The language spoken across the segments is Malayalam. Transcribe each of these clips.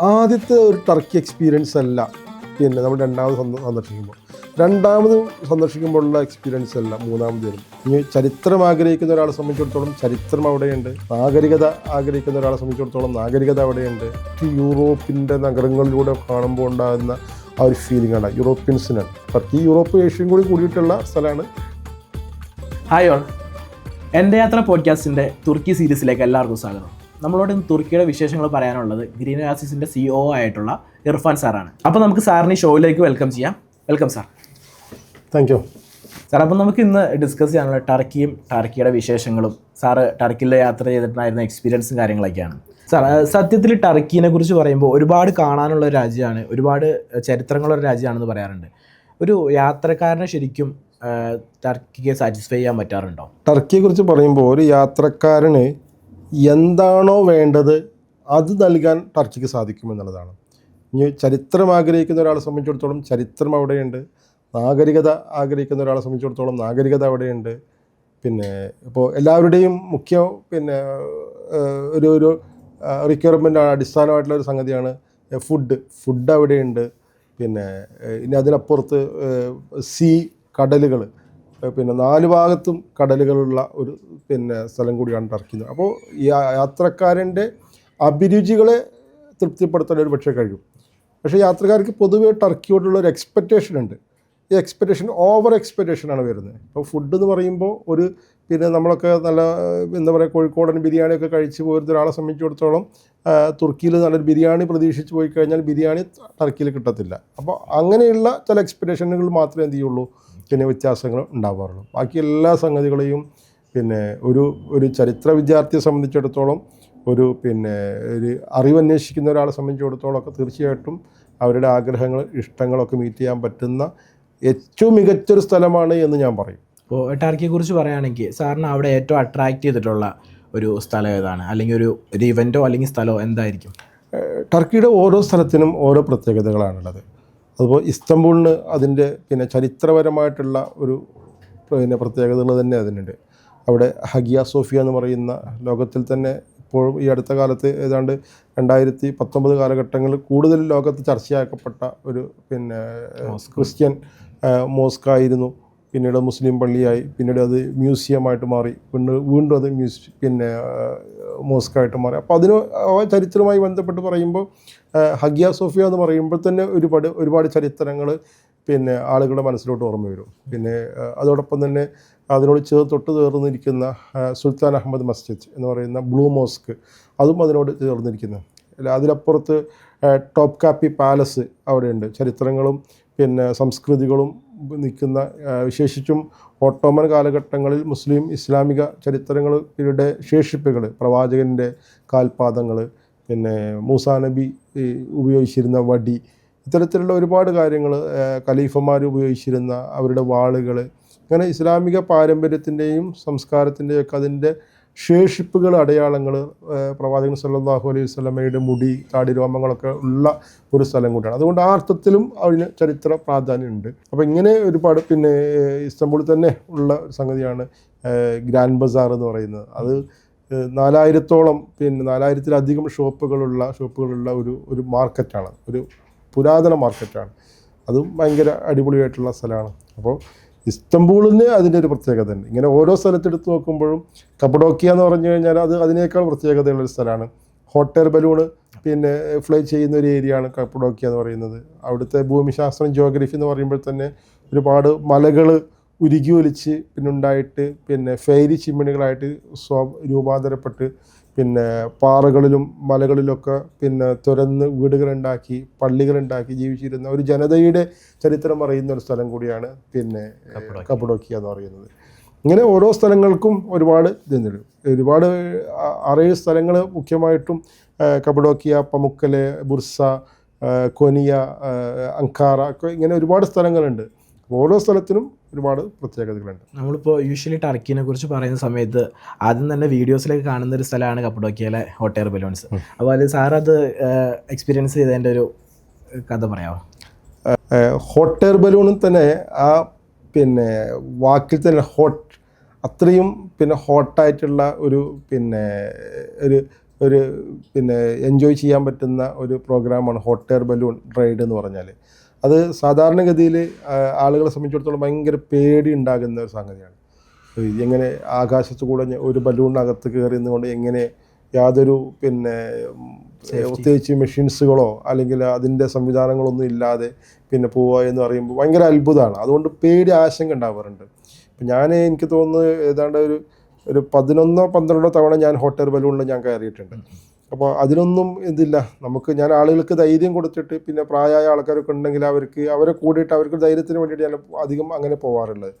ആദ്യത്തെ ഒരു ടർക്കി എക്സ്പീരിയൻസ് അല്ല. പിന്നെ നമ്മൾ രണ്ടാമത് സന്ദ- സന്ദർശിക്കുമ്പോൾ. രണ്ടാമത് സന്ദർശിക്കുമ്പോഴുള്ള എക്സ്പീരിയൻസ് അല്ല മൂന്നാമത് വരും. ഇനി ചരിത്രം ആഗ്രഹിക്കുന്ന ഒരാളെ സംബന്ധിച്ചിടത്തോളം ചരിത്രം അവിടെയുണ്ട്. നാഗരികത ആഗ്രഹിക്കുന്ന ഒരാളെ സംബന്ധിച്ചിടത്തോളം നാഗരികത അവിടെയുണ്ട്. യൂറോപ്പിന്റെ നഗരങ്ങളിലൂടെ കാണുമ്പോൾ ഉണ്ടാകുന്ന ആ ഒരു ഫീലിംഗ് ആണ് യൂറോപ്യൻസിനാണ് ടർക്കി യൂറോപ്പ് ഏഷ്യയും കൂടി കൂടിയിട്ടുള്ള സ്ഥലമാണ്. ഹായ് ഓൾ എന്റെ യാത്ര പോഡ്കാസ്റ്റിന്റെ തുർക്കി സീരീസിലേക്ക് എല്ലാവർക്കും സ്വാഗതം. നമ്മളോട് ഇന്ന് തുർക്കിയുടെ വിശേഷങ്ങൾ പറയാനുള്ളത് ഗ്രീൻ ഓയാസിസിന്റെ സിഒ ആയിട്ടുള്ള ഇർഫാൻ സാറാണ്. അപ്പോൾ നമുക്ക് സാറിന് ഈ ഷോയിലേക്ക് വെൽക്കം ചെയ്യാം. Welcome sir thank you sir അപ്പം നമുക്ക് ഇന്ന് ഡിസ്കസ് ചെയ്യാനുള്ള ടർക്കിയും ടർക്കിയുടെ വിശേഷങ്ങളും സാറ് ടർക്കിയിൽ യാത്ര ചെയ്തിട്ടുണ്ടായിരുന്ന എക്സ്പീരിയൻസും കാര്യങ്ങളൊക്കെയാണ്. സാർ സത്യത്തിൽ ടർക്കിനെ കുറിച്ച് പറയുമ്പോൾ ഒരുപാട് കാണാനുള്ള ഒരു രാജ്യമാണ് ഒരുപാട് ചരിത്രങ്ങളുള്ള രാജ്യമാണെന്ന് പറയാറുണ്ട്. ഒരു യാത്രക്കാരനെ ശരിക്കും ടർക്കിയെ സാറ്റിസ്ഫൈ ചെയ്യാൻ പറ്റാറുണ്ടോ? ടർക്കിയെക്കുറിച്ച് പറയുമ്പോൾ ഒരു യാത്രക്കാരന് എന്താണോ വേണ്ടത് അത് നൽകാൻ ടർക്കിക്ക് സാധിക്കുമെന്നുള്ളതാണ്. ഇനി ചരിത്രം ആഗ്രഹിക്കുന്ന ഒരാളെ സംബന്ധിച്ചിടത്തോളം ചരിത്രം അവിടെയുണ്ട്. നാഗരികത ആഗ്രഹിക്കുന്ന ഒരാളെ സംബന്ധിച്ചിടത്തോളം നാഗരികത അവിടെയുണ്ട്. പിന്നെ ഇപ്പോൾ എല്ലാവരുടെയും മുഖ്യ പിന്നെ ഒരു ഒരു റിക്വയർമെന്റ് അടിസ്ഥാനമായിട്ടുള്ള ഒരു സംഗതിയാണ് ഫുഡ് ഫുഡ് അവിടെയുണ്ട്. പിന്നെ ഇനി അതിനപ്പുറത്ത് സീ കടലുകൾ. പിന്നെ നാല് ഭാഗത്തും കടലുകളുള്ള ഒരു പിന്നെ സ്ഥലം കൂടിയാണ് ടർക്കിന്ന് അപ്പോൾ ഈ യാത്രക്കാരന്റെ അഭിരുചികളെ തൃപ്തിപ്പെടുത്താൻ ഒരു പക്ഷേ കഴിയും. പക്ഷേ യാത്രക്കാർക്ക് പൊതുവേ ടർക്കിയോടുള്ള ഒരു എക്സ്പെക്റ്റേഷൻ ഉണ്ട്. ഈ എക്സ്പെക്റ്റേഷൻ ഓവർ എക്സ്പെക്റ്റേഷനാണ് വരുന്നത്. ഇപ്പോൾ ഫുഡ് എന്ന് പറയുമ്പോൾ ഒരു പിന്നെ നമ്മളൊക്കെ നല്ല എന്താ പറയുക കോഴിക്കോടൻ ബിരിയാണിയൊക്കെ കഴിച്ച് പോയിരുന്ന ഒരാളെ സംബന്ധിച്ചിടത്തോളം തുർക്കിയിൽ നല്ലൊരു ബിരിയാണി പ്രതീക്ഷിച്ച് പോയി കഴിഞ്ഞാൽ ബിരിയാണി ടർക്കിയിൽ കിട്ടത്തില്ല. അപ്പോൾ അങ്ങനെയുള്ള ചില എക്സ്പെക്റ്റേഷനുകൾ മാത്രമേ എന്ത് ചെയ്യുള്ളൂ? പിന്നെ വ്യത്യാസങ്ങൾ ഉണ്ടാവാറുള്ളൂ. ബാക്കി എല്ലാ സംഗതികളെയും പിന്നെ ഒരു ഒരു ചരിത്ര വിദ്യാർത്ഥിയെ സംബന്ധിച്ചിടത്തോളം ഒരു പിന്നെ ഒരു അറിവന്വേഷിക്കുന്ന ഒരാളെ സംബന്ധിച്ചിടത്തോളം ഒക്കെ തീർച്ചയായിട്ടും അവരുടെ ആഗ്രഹങ്ങൾ ഇഷ്ടങ്ങളൊക്കെ മീറ്റ് ചെയ്യാൻ പറ്റുന്ന ഏറ്റവും മികച്ചൊരു സ്ഥലമാണ് എന്ന് ഞാൻ പറയും. ഇപ്പോൾ ടർക്കിയെ കുറിച്ച് പറയുകയാണെങ്കിൽ സാറിന് അവിടെ ഏറ്റവും അട്രാക്റ്റ് ചെയ്തിട്ടുള്ള ഒരു സ്ഥലം ഏതാണ്? അല്ലെങ്കിൽ ഒരു ഒരു ഇവന്റോ അല്ലെങ്കിൽ സ്ഥലമോ എന്തായിരിക്കും? ടർക്കിയുടെ ഓരോ സ്ഥലത്തിനും ഓരോ പ്രത്യേകതകളാണുള്ളത്. അതുപോലെ ഇസ്തംബൂളിന് അതിന്റെ പിന്നെ ചരിത്രപരമായിട്ടുള്ള ഒരു പിന്നെ പ്രത്യേകതകൾ തന്നെ അതിനുണ്ട്. അവിടെ ഹഗിയ സോഫിയ എന്ന് പറയുന്ന ലോകത്തിൽ തന്നെ ഇപ്പോഴും ഈ അടുത്ത കാലത്ത് ഏതാണ്ട് രണ്ടായിരത്തി പത്തൊമ്പത് കാലഘട്ടങ്ങളിൽ കൂടുതൽ ലോകത്ത് ചർച്ചയാക്കപ്പെട്ട ഒരു പിന്നെ ക്രിസ്ത്യൻ മോസ്ക് ആയിരുന്നു പിന്നീട് മുസ്ലിം പള്ളിയായി. പിന്നീട് അത് മ്യൂസിയമായിട്ട് മാറി. പിന്നെ വീണ്ടും അത് മ്യൂസി പിന്നെ മോസ്ക് ആയിട്ട് മാറി. അപ്പോൾ അതിന് ആ ചരിത്രവുമായി ബന്ധപ്പെട്ട് പറയുമ്പോൾ ഹഗിയ സോഫിയ എന്ന് പറയുമ്പോൾ തന്നെ ഒരുപാട് ഒരുപാട് ചരിത്രങ്ങൾ പിന്നെ ആളുകളുടെ മനസ്സിലോട്ട് ഓർമ്മ വരും. പിന്നെ അതോടൊപ്പം തന്നെ അതിനോട് ചേർ തൊട്ട് ചേർന്നിരിക്കുന്ന സുൽത്താൻ അഹമ്മദ് മസ്ജിദ് എന്ന് പറയുന്ന ബ്ലൂ മോസ്ക് അതും അതിനോട് ചേർന്നിരിക്കുന്ന. അതിലപ്പുറത്ത് ടോപ്പ് കാപ്പി പാലസ് അവിടെയുണ്ട്. ചരിത്രങ്ങളും പിന്നെ സംസ്കൃതികളും നിൽക്കുന്ന വിശേഷിച്ചും ഓട്ടോമൻ കാലഘട്ടങ്ങളിൽ മുസ്ലിം ഇസ്ലാമിക ചരിത്രങ്ങൾ ഇവരുടെ ശേഷിപ്പുകൾ പ്രവാചകന്റെ കാൽപാദങ്ങൾ പിന്നെ മൂസാ നബി ഈ, ഉപയോഗിച്ചിരുന്ന വടി ഇത്തരത്തിലുള്ള ഒരുപാട് കാര്യങ്ങൾ ഖലീഫമാർ ഉപയോഗിച്ചിരുന്ന അവരുടെ വാളുകൾ അങ്ങനെ ഇസ്ലാമിക പാരമ്പര്യത്തിന്റെയും സംസ്കാരത്തിന്റെയും ഒക്കെ അതിന്റെ ശേഷിപ്പുകൾ അടയാളങ്ങൾ പ്രവാചകൻ സല്ലാഹു അലൈഹി സ്വലമയുടെ മുടി താടി രോമങ്ങളൊക്കെ ഉള്ള ഒരു സ്ഥലം കൂടിയാണ് അതുകൊണ്ട് ആ അർത്ഥത്തിലും അതിന് ചരിത്ര പ്രാധാന്യമുണ്ട്. അപ്പോൾ ഇങ്ങനെ ഒരുപാട് പിന്നെ ഇസ്തംബൂളിൽ തന്നെ ഉള്ള സംഗതിയാണ് ഗ്രാൻഡ് ബസാർ എന്ന് പറയുന്നത്. അത് നാലായിരത്തോളം പിന്നെ നാലായിരത്തിലധികം ഷോപ്പുകളുള്ള ഷോപ്പുകളുള്ള ഒരു ഒരു മാർക്കറ്റാണ്. ഒരു പുരാതന മാർക്കറ്റാണ്. അതും ഭയങ്കര അടിപൊളിയായിട്ടുള്ള സ്ഥലമാണ്. അപ്പോൾ ഇസ്തംബൂളിന് അതിന്റെ ഒരു പ്രത്യേകത ഉണ്ട്. ഇങ്ങനെ ഓരോ സ്ഥലത്തെടുത്ത് നോക്കുമ്പോഴും കപ്പഡോക്കിയ എന്ന് പറഞ്ഞു കഴിഞ്ഞാൽ അത് അതിനേക്കാൾ പ്രത്യേകതയുള്ള ഒരു സ്ഥലമാണ്. ഹോട്ടൽ ബലൂണ് പിന്നെ ഫ്ലൈ ചെയ്യുന്ന ഒരു ഏരിയയാണ് കപ്പഡോക്കിയ എന്ന് പറയുന്നത്. അവിടുത്തെ ഭൂമിശാസ്ത്രം ജോഗ്രഫി എന്ന് പറയുമ്പോൾ തന്നെ ഒരുപാട് മലകൾ ഉരുകി ഒലിച്ച് പിന്നെ ഉണ്ടായിട്ട് പിന്നെ ഫെയരി ചിമ്മിണികളായിട്ട് സ്വ രൂപാന്തരപ്പെട്ട് പിന്നെ പാറകളിലും മലകളിലൊക്കെ പിന്നെ തുരന്ന് വീടുകളുണ്ടാക്കി പള്ളികളുണ്ടാക്കി ജീവിച്ചിരുന്ന ഒരു ജനതയുടെ ചരിത്രം അറിയുന്ന ഒരു സ്ഥലം കൂടിയാണ് പിന്നെ കപ്പടോക്കിയ എന്ന് പറയുന്നത്. ഇങ്ങനെ ഓരോ സ്ഥലങ്ങൾക്കും ഒരുപാട് ഇതുണ്ട്. ഒരുപാട് അറിയ സ്ഥലങ്ങൾ മുഖ്യമായിട്ടും കപടോക്കിയ പമുക്കൽ ബുർസ കൊനിയ അങ്കാറ ഇങ്ങനെ ഒരുപാട് സ്ഥലങ്ങളുണ്ട്. ഓരോ സ്ഥലത്തിനും ഒരുപാട് പ്രത്യേകതകളുണ്ട്. നമ്മളിപ്പോൾ യൂഷ്വലി ടർക്കിനെ കുറിച്ച് പറയുന്ന സമയത്ത് ആദ്യം തന്നെ വീഡിയോസിലേക്ക് കാണുന്ന ഒരു സ്ഥലമാണ് കപ്പഡോക്കിയയിലെ ഹോട്ടയർ ബലൂൺസ്. അപ്പോൾ അത് സാർ അത് എക്സ്പീരിയൻസ് ചെയ്തതിന്റെ ഒരു കഥ പറയാമോ ഹോട്ട് എയർ ബലൂണിൽ തന്നെ ആ പിന്നെ വാക്കിൽ തന്നെ ഹോട്ട് അത്രയും പിന്നെ ഹോട്ടായിട്ടുള്ള ഒരു പിന്നെ ഒരു ഒരു പിന്നെ എൻജോയ് ചെയ്യാൻ പറ്റുന്ന ഒരു പ്രോഗ്രാമാണ് ഹോട്ട് എയർ ബലൂൺ റൈഡ് എന്ന് പറഞ്ഞാൽ അത് സാധാരണഗതിയിൽ ആളുകളെ സംബന്ധിച്ചിടത്തോളം ഭയങ്കര പേടി ഉണ്ടാകുന്ന ഒരു സംഗതിയാണ്. എങ്ങനെ ആകാശത്ത് കൂടെ ഒരു ബലൂണിനകത്ത് കയറി നിന്നുകൊണ്ട് എങ്ങനെ യാതൊരു പിന്നെ പ്രത്യേകിച്ച് മെഷീൻസുകളോ അല്ലെങ്കിൽ അതിന്റെ സംവിധാനങ്ങളൊന്നും ഇല്ലാതെ പിന്നെ പോവുക എന്ന് പറയുമ്പോൾ ഭയങ്കര അത്ഭുതമാണ്. അതുകൊണ്ട് പേടി ആശങ്ക ഉണ്ടാവാറുണ്ട്. ഇപ്പം ഞാൻ എനിക്ക് തോന്നുന്നത് ഏതാണ്ട് ഒരു ഒരു പതിനൊന്നോ പന്ത്രണ്ടോ തവണ ഞാൻ ഹോട്ടൽ ബലൂണിൽ ഞാൻ കയറിയിട്ടുണ്ട്. അപ്പോൾ അതിനൊന്നും ഇതില്ല. നമുക്ക് ഞാൻ ആളുകൾക്ക് ധൈര്യം കൊടുത്തിട്ട് പിന്നെ പ്രായമായ ആൾക്കാരൊക്കെ ഉണ്ടെങ്കിൽ അവർക്ക് അവരെ കൂടിയിട്ട് അവർക്ക് ധൈര്യത്തിന് വേണ്ടിയിട്ട് ഞാൻ അധികം അങ്ങനെ പോവാറുള്ളത്.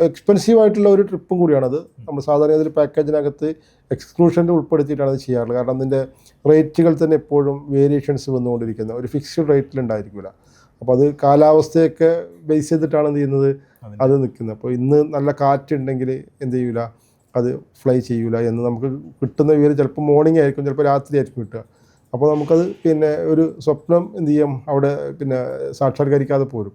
എക്സ്പെൻസീവ് ആയിട്ടുള്ള ഒരു ട്രിപ്പും കൂടിയാണത്. നമ്മൾ സാധാരണ ഇതിൽ പാക്കേജിനകത്ത് എക്സ്ക്ലൂഷന്റെ ഉൾപ്പെടുത്തിയിട്ടാണ് അത് ചെയ്യാറുള്ളത്. കാരണം അതിന്റെ റേറ്റുകൾ തന്നെ എപ്പോഴും വേരിയേഷൻസ് വന്നുകൊണ്ടിരിക്കുന്നത്. ഒരു ഫിക്സ്ഡ് റേറ്റിൽ ഉണ്ടായിരിക്കില്ല. അപ്പോൾ അത് കാലാവസ്ഥയൊക്കെ ബേസ് ചെയ്തിട്ടാണ് എന്ത് ചെയ്യുന്നത്? അത്. നിൽക്കുന്നത്. അപ്പോൾ ഇന്ന് നല്ല കാറ്റുണ്ടെങ്കിൽ എന്ത് ചെയ്യൂല? അത് ഫ്ലൈ ചെയ്യൂല എന്ന് നമുക്ക് കിട്ടുന്ന വിവരം ചിലപ്പോൾ മോർണിംഗ് ആയിരിക്കും ചിലപ്പോൾ രാത്രി ആയിരിക്കും കിട്ടുക. അപ്പോൾ നമുക്കത് പിന്നെ ഒരു സ്വപ്നം എന്ത് ചെയ്യാം? അവിടെ പിന്നെ സാക്ഷാത്കരിക്കാതെ പോരും.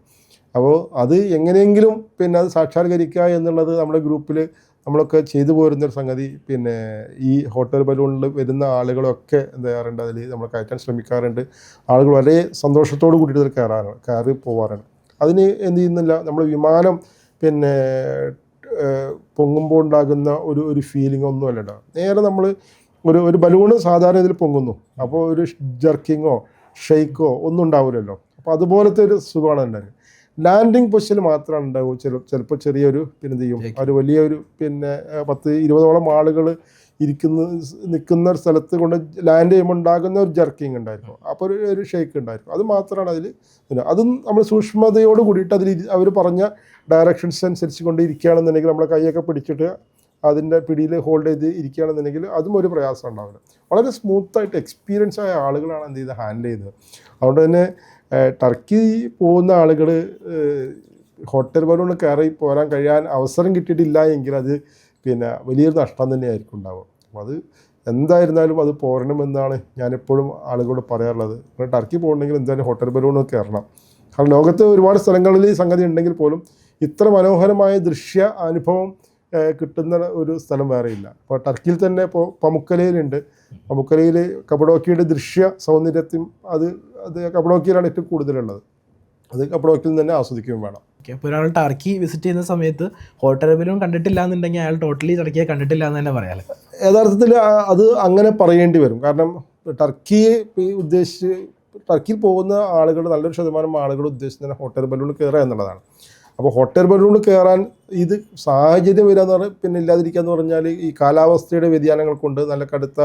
അപ്പോൾ അത് എങ്ങനെയെങ്കിലും പിന്നെ അത് സാക്ഷാത്കരിക്കുക എന്നുള്ളത് നമ്മുടെ ഗ്രൂപ്പിൽ നമ്മളൊക്കെ ചെയ്തു പോരുന്നൊരു സംഗതി. പിന്നെ ഈ ഹോട്ടൽ ബലൂണിൽ വരുന്ന ആളുകളൊക്കെ എന്താ ചെയ്യാറുണ്ട് അതിൽ നമ്മൾ കയറ്റാൻ ശ്രമിക്കാറുണ്ട്. ആളുകൾ വളരെ സന്തോഷത്തോട് കൂടിയിട്ട് കയറാറ് കയറി പോവാറാണ്. അതിന് എന്ത് ചെയ്യുന്നില്ല? നമ്മൾ വിമാനം പിന്നെ പൊങ്ങുമ്പോൾ ഉണ്ടാകുന്ന ഒരു ഒരു ഫീലിംഗ് ഒന്നും അല്ല നേരെ നമ്മൾ ഒരു ഒരു ബലൂണ് സാധാരണ ഇതിൽ പൊങ്ങുന്നു. അപ്പോൾ ഒരു ജർക്കിങ്ങോ ഷെയ്ക്കോ ഒന്നും ഉണ്ടാവില്ലല്ലോ അപ്പോൾ അതുപോലത്തെ ഒരു സുഖമാണ് ഉണ്ടാകുക ലാൻഡിങ് പൊസിഷനിൽ മാത്രമാണ് ഉണ്ടാവുക. ചില ചിലപ്പോൾ ചെറിയൊരു പിന്നെ ചെയ്യും? ഒരു വലിയൊരു പിന്നെ പത്ത് ഇരുപതോളം ആളുകൾ ഇരിക്കുന്ന നിൽക്കുന്ന ഒരു സ്ഥലത്ത് കൊണ്ട് ലാൻഡ് ചെയ്യുമ്പോൾ ഉണ്ടാകുന്ന ഒരു ജർക്കിങ് ഉണ്ടായിരുന്നു. അപ്പോൾ ഒരു ഒരു ഷേക്ക് ഉണ്ടായിരുന്നു. അത് മാത്രമാണ് അതിൽ പിന്നെ അതും നമ്മൾ സൂക്ഷ്മതയോട് കൂടിയിട്ട് അതിൽ അവർ പറഞ്ഞ ഡയറക്ഷൻസ് അനുസരിച്ച് കൊണ്ട് ഇരിക്കുകയാണെന്നുണ്ടെങ്കിൽ നമ്മളെ കൈയൊക്കെ പിടിച്ചിട്ട് അതിന്റെ പിടിയിൽ ഹോൾഡ് ചെയ്ത് ഇരിക്കുകയാണെന്നുണ്ടെങ്കിൽ അതും ഒരു പ്രയാസം ഉണ്ടാവില്ല. വളരെ സ്മൂത്തായിട്ട് എക്സ്പീരിയൻസ് ആയ ആളുകളാണ് എന്ത് ചെയ്ത് ഹാൻഡിൽ ചെയ്തത്. അതുകൊണ്ട് തന്നെ ടർക്കി പോകുന്ന ആളുകൾ ഹോട്ടൽ പോലുള്ള കയറി പോരാൻ കഴിയാൻ അവസരം കിട്ടിയിട്ടില്ല എങ്കിൽ അത് പിന്നെ വലിയൊരു നഷ്ടം തന്നെയായിരിക്കും ഉണ്ടാവുക. അത് എന്തായിരുന്നാലും അത് പോരണമെന്നാണ് ഞാനെപ്പോഴും ആളുകളോട് പറയാറുള്ളത്. ഇപ്പോൾ ടർക്കി പോകണമെങ്കിൽ എന്തായാലും ഹോട്ടൽ ബലൂണ് കയറണം. കാരണം ലോകത്ത് ഒരുപാട് സ്ഥലങ്ങളിൽ ഈ സംഗതി ഉണ്ടെങ്കിൽ പോലും ഇത്ര മനോഹരമായ ദൃശ്യ അനുഭവം കിട്ടുന്ന ഒരു സ്ഥലം വേറെയില്ല ഇപ്പോൾ ടർക്കിയിൽ തന്നെ ഇപ്പോൾ പമുക്കലയിലുണ്ട്. പമുക്കലയിൽ കപടോക്കിയുടെ ദൃശ്യ സൗന്ദര്യത്തിൽ അത് അത് കപടോക്കിയിലാണ് ഏറ്റവും കൂടുതലുള്ളത്. അത് കപ്പഡോക്കിയിൽ തന്നെ ആസ്വദിക്കുകയും വേണം. ഓക്കെ അപ്പോൾ ഒരാൾ ടർക്കി വിസിറ്റ് ചെയ്യുന്ന സമയത്ത് ഹോട്ടൽ ബലൂൺ കണ്ടിട്ടില്ല എന്നുണ്ടെങ്കിൽ അയാൾ ടോട്ടലി ടർക്കിയെ കണ്ടിട്ടില്ല എന്ന് തന്നെ പറയാം യഥാർത്ഥത്തിൽ അത് അങ്ങനെ പറയേണ്ടി വരും. കാരണം ടർക്കിയെ ഉദ്ദേശിച്ച് ടർക്കിയിൽ പോകുന്ന ആളുകൾ നല്ലൊരു ശതമാനം ആളുകൾ ഉദ്ദേശിക്കുന്നത് ഹോട്ടൽ ബലൂണിൽ കയറുക എന്നുള്ളതാണ്. അപ്പോൾ ഹോട്ടൽ ബലൂണിൽ കയറാൻ ഇത് സാഹചര്യം വരിക എന്ന് പറഞ്ഞാൽ പിന്നെ ഇല്ലാതിരിക്കുക എന്ന് പറഞ്ഞാൽ ഈ കാലാവസ്ഥയുടെ വ്യതിയാനങ്ങൾ കൊണ്ട് നല്ല കടുത്ത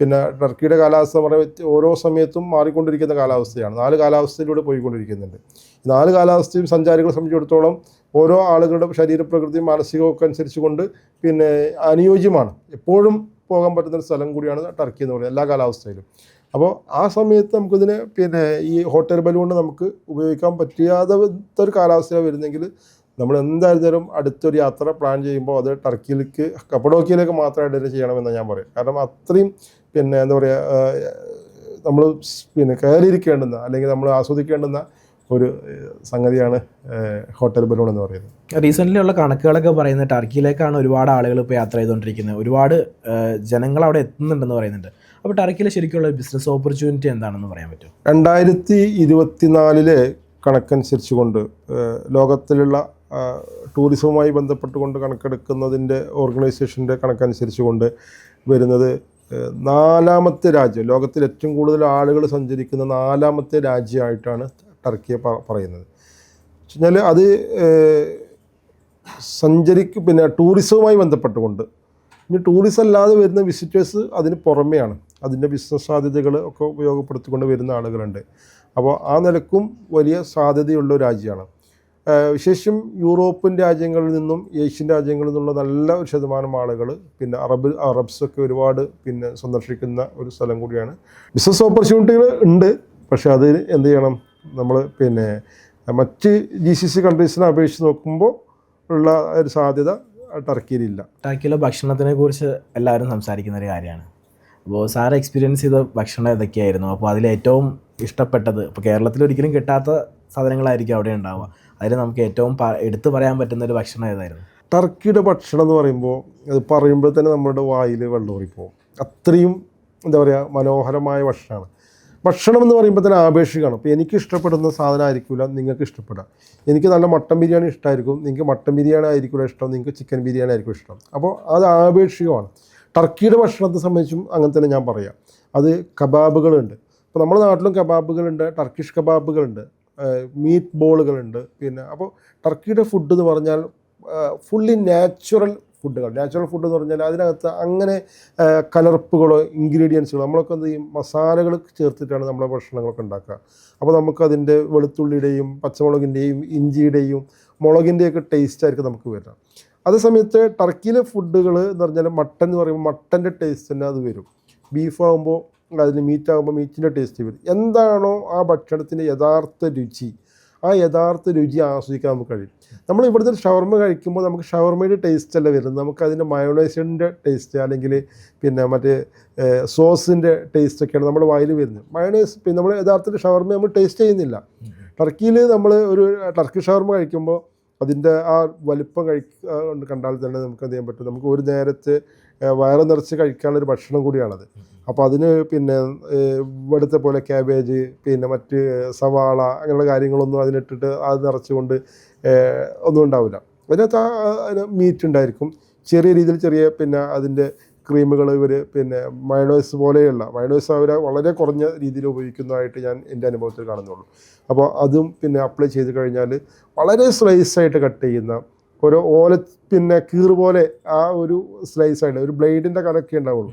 പിന്നെ ടർക്കിയുടെ കാലാവസ്ഥ പറഞ്ഞാൽ ഓരോ സമയത്തും മാറിക്കൊണ്ടിരിക്കുന്ന കാലാവസ്ഥയാണ്. നാല് കാലാവസ്ഥയിലൂടെ പോയിക്കൊണ്ടിരിക്കുന്നുണ്ട്. നാല് കാലാവസ്ഥയും സഞ്ചാരികളെ സംബന്ധിച്ചിടത്തോളം ഓരോ ആളുകളുടെ ശരീരപ്രകൃതിയും മാനസികവും അനുസരിച്ച് കൊണ്ട് പിന്നെ അനുയോജ്യമാണ്. എപ്പോഴും പോകാൻ പറ്റുന്ന സ്ഥലം കൂടിയാണ് ടർക്കി എന്ന് പറയുന്നത് എല്ലാ കാലാവസ്ഥയിലും. അപ്പോൾ ആ സമയത്ത് നമുക്കിതിനെ പിന്നെ ഈ ഹോട്ടൽ ബലൂണ് നമുക്ക് ഉപയോഗിക്കാൻ പറ്റാത്ത ഒരു കാലാവസ്ഥയാണ് വരുന്നെങ്കിൽ നമ്മൾ എന്തായാലും അടുത്തൊരു യാത്ര പ്ലാൻ ചെയ്യുമ്പോൾ അത് ടർക്കിയിലേക്ക് കപ്പഡോക്കിയിലേക്ക് മാത്രമായിട്ട് ചെയ്യണമെന്ന് ഞാൻ പറയും. കാരണം അത്രയും പിന്നെ എന്താ പറയുക നമ്മൾ പിന്നെ കയറിയിരിക്കേണ്ടുന്ന അല്ലെങ്കിൽ നമ്മൾ ആസ്വദിക്കേണ്ടുന്ന ഒരു സംഗതിയാണ് ഹോട്ടൽ ബലൂൺ എന്ന് പറയുന്നത്. റീസെന്റ്ലി ഉള്ള കണക്കുകളൊക്കെ പറയുന്നത് ടർക്കിയിലേക്കാണ് ഒരുപാട് ആളുകൾ ഇപ്പോൾ യാത്ര ചെയ്തുകൊണ്ടിരിക്കുന്നത്. ഒരുപാട് ജനങ്ങൾ അവിടെ എത്തുന്നുണ്ടെന്ന് പറയുന്നുണ്ട്. അപ്പോൾ ടർക്കിയിൽ ശരിക്കുള്ള ബിസിനസ് ഓപ്പർച്യൂണിറ്റി എന്താണെന്ന് പറയാൻ പറ്റും രണ്ടായിരത്തി ഇരുപത്തിനാലിലെ കണക്കനുസരിച്ച് കൊണ്ട് ലോകത്തിലുള്ള ടൂറിസവുമായി ബന്ധപ്പെട്ടുകൊണ്ട് കണക്കെടുക്കുന്നതിന്റെ ഓർഗനൈസേഷന്റെ കണക്കനുസരിച്ച് കൊണ്ട് വരുന്നത് നാലാമത്തെ രാജ്യം ലോകത്തിൽ ഏറ്റവും കൂടുതൽ ആളുകൾ സഞ്ചരിക്കുന്ന നാലാമത്തെ രാജ്യമായിട്ടാണ് ടർക്കിയെ പറയുന്നത്. വെച്ചാൽ അത് സഞ്ചരിക്ക് പിന്നെ ടൂറിസവുമായി ബന്ധപ്പെട്ടുകൊണ്ട് ഇനി ടൂറിസം അല്ലാതെ വരുന്ന വിസിറ്റേഴ്സ് അതിന് പുറമെയാണ്. അതിന്റെ ബിസിനസ് സാധ്യതകൾ ഒക്കെ ഉപയോഗപ്പെടുത്തിക്കൊണ്ട് വരുന്ന ആളുകളുണ്ട്. അപ്പോൾ ആ നിലക്കും വലിയ സാധ്യതയുള്ള രാജ്യമാണ്. വിശേഷം യൂറോപ്യൻ രാജ്യങ്ങളിൽ നിന്നും ഏഷ്യൻ രാജ്യങ്ങളിൽ നിന്നുള്ള നല്ല ഒരു ശതമാനം ആളുകൾ പിന്നെ അറബ് അറബ്സൊക്കെ ഒരുപാട് പിന്നെ സന്ദർശിക്കുന്ന ഒരു സ്ഥലം കൂടിയാണ്. ബിസിനസ് ഓപ്പർച്യൂണിറ്റികൾ ഉണ്ട് പക്ഷേ അത് എന്ത് ചെയ്യണം? നമ്മൾ പിന്നെ മറ്റ് ജി സി സി കൺട്രീസിനെ അപേക്ഷിച്ച് നോക്കുമ്പോൾ ഉള്ള ഒരു സാധ്യത ടർക്കിയിലില്ല ടർക്കിയിലെ ഭക്ഷണത്തിനെ കുറിച്ച് എല്ലാവരും സംസാരിക്കുന്ന ഒരു കാര്യമാണ്. അപ്പോൾ സാർ എക്സ്പീരിയൻസ് ചെയ്ത ഭക്ഷണം ഏതൊക്കെയായിരുന്നു? അപ്പോൾ അതിൽ ഏറ്റവും ഇഷ്ടപ്പെട്ടത് ഇപ്പോൾ കേരളത്തിൽ ഒരിക്കലും കിട്ടാത്ത സാധനങ്ങളായിരിക്കും അവിടെ ഉണ്ടാവുക. അതിൽ നമുക്ക് ഏറ്റവും എടുത്തു പറയാൻ പറ്റുന്ന ഒരു ഭക്ഷണം ഏതായിരുന്നു? ടർക്കിയുടെ ഭക്ഷണം എന്ന് പറയുമ്പോൾ അത് പറയുമ്പോൾ തന്നെ നമ്മുടെ വായിൽ വെള്ളം ഊറിപ്പോവും അത്രയും എന്താ പറയുക മനോഹരമായ ഭക്ഷണമാണ്. ഭക്ഷണം എന്ന് പറയുമ്പോൾ തന്നെ ആപേക്ഷികമാണ്. അപ്പോൾ എനിക്ക് ഇഷ്ടപ്പെടുന്ന സാധനം ആയിരിക്കില്ല നിങ്ങൾക്ക് ഇഷ്ടപ്പെടുക എനിക്ക് നല്ല മട്ടൻ ബിരിയാണി ഇഷ്ടമായിരിക്കും നിങ്ങൾക്ക് മട്ടൻ ബിരിയാണി ആയിരിക്കില്ല ഇഷ്ടം നിങ്ങൾക്ക് ചിക്കൻ ബിരിയാണി ആയിരിക്കും ഇഷ്ടം. അപ്പോൾ അത് ആപേക്ഷികമാണ്. ടർക്കിയുടെ ഭക്ഷണത്തെ സംബന്ധിച്ചും അങ്ങനെ തന്നെ ഞാൻ പറയാം. അത് കബാബുകളുണ്ട്. ഇപ്പോൾ നമ്മുടെ നാട്ടിലും കബാബുകളുണ്ട് ടർക്കിഷ് കബാബുകളുണ്ട്. മീറ്റ് ബോളുകളുണ്ട് പിന്നെ അപ്പോൾ ടർക്കിയുടെ ഫുഡ് എന്ന് പറഞ്ഞാൽ ഫുള്ളി നാച്ചുറൽ ഫുഡുകൾ നാച്ചുറൽ ഫുഡ് എന്ന് പറഞ്ഞാൽ അതിനകത്ത് അങ്ങനെ കലർപ്പുകളോ ഇൻഗ്രീഡിയൻസുകളോ നമ്മളൊക്കെ എന്ത് ചെയ്യും? മസാലകൾ ചേർത്തിട്ടാണ് നമ്മളെ ഭക്ഷണങ്ങളൊക്കെ ഉണ്ടാക്കുക. അപ്പോൾ നമുക്കതിന്റെ വെളുത്തുള്ളിയുടെയും പച്ചമുളകിന്റെയും ഇഞ്ചിയുടെയും മുളകിന്റെയൊക്കെ ടേസ്റ്റ് ആയിരിക്കും നമുക്ക് വരുന്നത് അതേ സമയത്ത് ടർക്കിയിലെ ഫുഡുകൾ എന്ന് പറഞ്ഞാൽ മട്ടൻ എന്ന് പറയുമ്പോൾ മട്ടന്റെ ടേസ്റ്റ് തന്നെ അത് വരും. ബീഫ് ആകുമ്പോൾ അതിന് മീറ്റ് മീറ്റിന്റെ ടേസ്റ്റ് വരും. എന്താണോ ആ ഭക്ഷണത്തിന്റെ യഥാർത്ഥ രുചി ആ യഥാർത്ഥ രുചി ആസ്വദിക്കാൻ നമുക്ക് കഴിയും. നമ്മൾ ഇവിടുത്തെ ഷവർമ കഴിക്കുമ്പോൾ നമുക്ക് ഷവർമയുടെ ടേസ്റ്റ് അല്ല വരുന്നത്? നമുക്ക് അതിന്റെ മയോണൈസിന്റെ ടേസ്റ്റ് അല്ലെങ്കിൽ പിന്നെ മറ്റേ സോസിന്റെ ടേസ്റ്റ് ഒക്കെയാണ് നമ്മുടെ വായിൽ വരുന്നത്. മയോണൈസ് പിന്നെ നമ്മൾ യഥാർത്ഥത്തിൽ ഷവർമ നമ്മൾ ടേസ്റ്റ് ചെയ്യുന്നില്ല. ടർക്കിയിൽ നമ്മൾ ഒരു ടർക്കി ഷവർമ കഴിക്കുമ്പോൾ അതിന്റെ ആ വലിപ്പം കഴിക്ക കണ്ടാൽ തന്നെ നമുക്ക് എന്ത് ചെയ്യാൻ പറ്റും? നമുക്ക് ഒരു നേരത്തെ വയറ് നിറച്ച് കഴിക്കാനുള്ളൊരു ഭക്ഷണം കൂടിയാണത്. അപ്പോൾ അതിന് പിന്നെ ഇവിടുത്തെ പോലെ ക്യാബേജ് പിന്നെ മറ്റ് സവാള അങ്ങനെയുള്ള കാര്യങ്ങളൊന്നും അതിനിട്ടിട്ട് അത് നിറച്ചുകൊണ്ട് ഒന്നും ഉണ്ടാവില്ല. അതിനകത്ത് മീറ്റ് ഉണ്ടായിരിക്കും. ചെറിയ രീതിയിൽ ചെറിയ പിന്നെ അതിന്റെ ക്രീമുകൾ ഇവർ പിന്നെ മയണോയ്സ് പോലെയുള്ള മയണോയ്സ് അവർ വളരെ കുറഞ്ഞ രീതിയിൽ ഉപയോഗിക്കുന്നതായിട്ട് ഞാൻ എന്റെ അനുഭവത്തിൽ കാണുന്നുള്ളൂ. അപ്പോൾ അതും പിന്നെ അപ്ലൈ ചെയ്ത് കഴിഞ്ഞാൽ വളരെ സ്ലൈസായിട്ട് കട്ട് ചെയ്യുന്ന ഒരു ഓല പിന്നെ കീറ് പോലെ ആ ഒരു സ്ലൈസായിട്ട് ഒരു ബ്ലേഡിന്റെ കലൊക്കെ ഉണ്ടാവുള്ളൂ.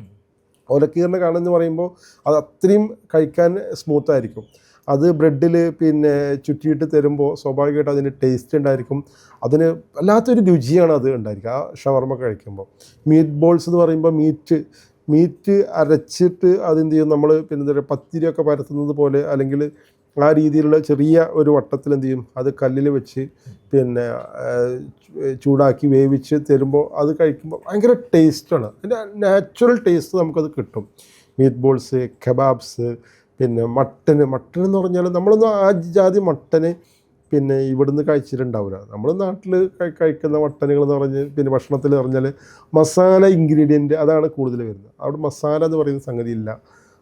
ഓലക്കീറിന്റെ കണെന്ന് പറയുമ്പോൾ അത് അത്രയും കഴിക്കാൻ സ്മൂത്തായിരിക്കും അത് ബ്രെഡിൽ പിന്നെ ചുറ്റിയിട്ട് തരുമ്പോൾ സ്വാഭാവികമായിട്ട് അതിന് ടേസ്റ്റ് ഉണ്ടായിരിക്കും. അതിന് വല്ലാത്തൊരു രുചിയാണ് അത് ഉണ്ടായിരിക്കുക. ആ ഷവർമ കഴിക്കുമ്പോൾ. മീറ്റ് ബോൾസ് എന്ന് പറയുമ്പോൾ മീറ്റ് മീറ്റ് അരച്ചിട്ട് അതെന്ത് ചെയ്യും? നമ്മൾ പിന്നെ എന്താ പറയുക പത്തിരിയൊക്കെ പരത്തുന്നത് പോലെ അല്ലെങ്കിൽ ആ രീതിയിലുള്ള ചെറിയ ഒരു വട്ടത്തിൽ എന്ത് ചെയ്യും? അത് കല്ലിൽ വെച്ച് പിന്നെ ചൂടാക്കി വേവിച്ച് തരുമ്പോൾ അത് കഴിക്കുമ്പോൾ ഭയങ്കര ടേസ്റ്റാണ് അതിന്റെ നാച്ചുറൽ ടേസ്റ്റ് നമുക്കത് കിട്ടും. മീറ്റ് ബോൾസ് കബാബ്സ് പിന്നെ മട്ടന് മട്ടൻ എന്ന് പറഞ്ഞാൽ നമ്മളൊന്നും ആ ജാതി മട്ടന് പിന്നെ ഇവിടുന്ന് കഴിച്ചിട്ടുണ്ടാവില്ല. നമ്മൾ നാട്ടിൽ കഴിക്കുന്ന മട്ടനുകൾ എന്ന് പറഞ്ഞ് പിന്നെ ഭക്ഷണത്തിൽ പറഞ്ഞാൽ മസാല ഇൻഗ്രീഡിയന്റ് അതാണ് കൂടുതൽ വരുന്നത്. അവിടെ മസാല എന്ന് പറയുന്ന സംഗതി ഇല്ല.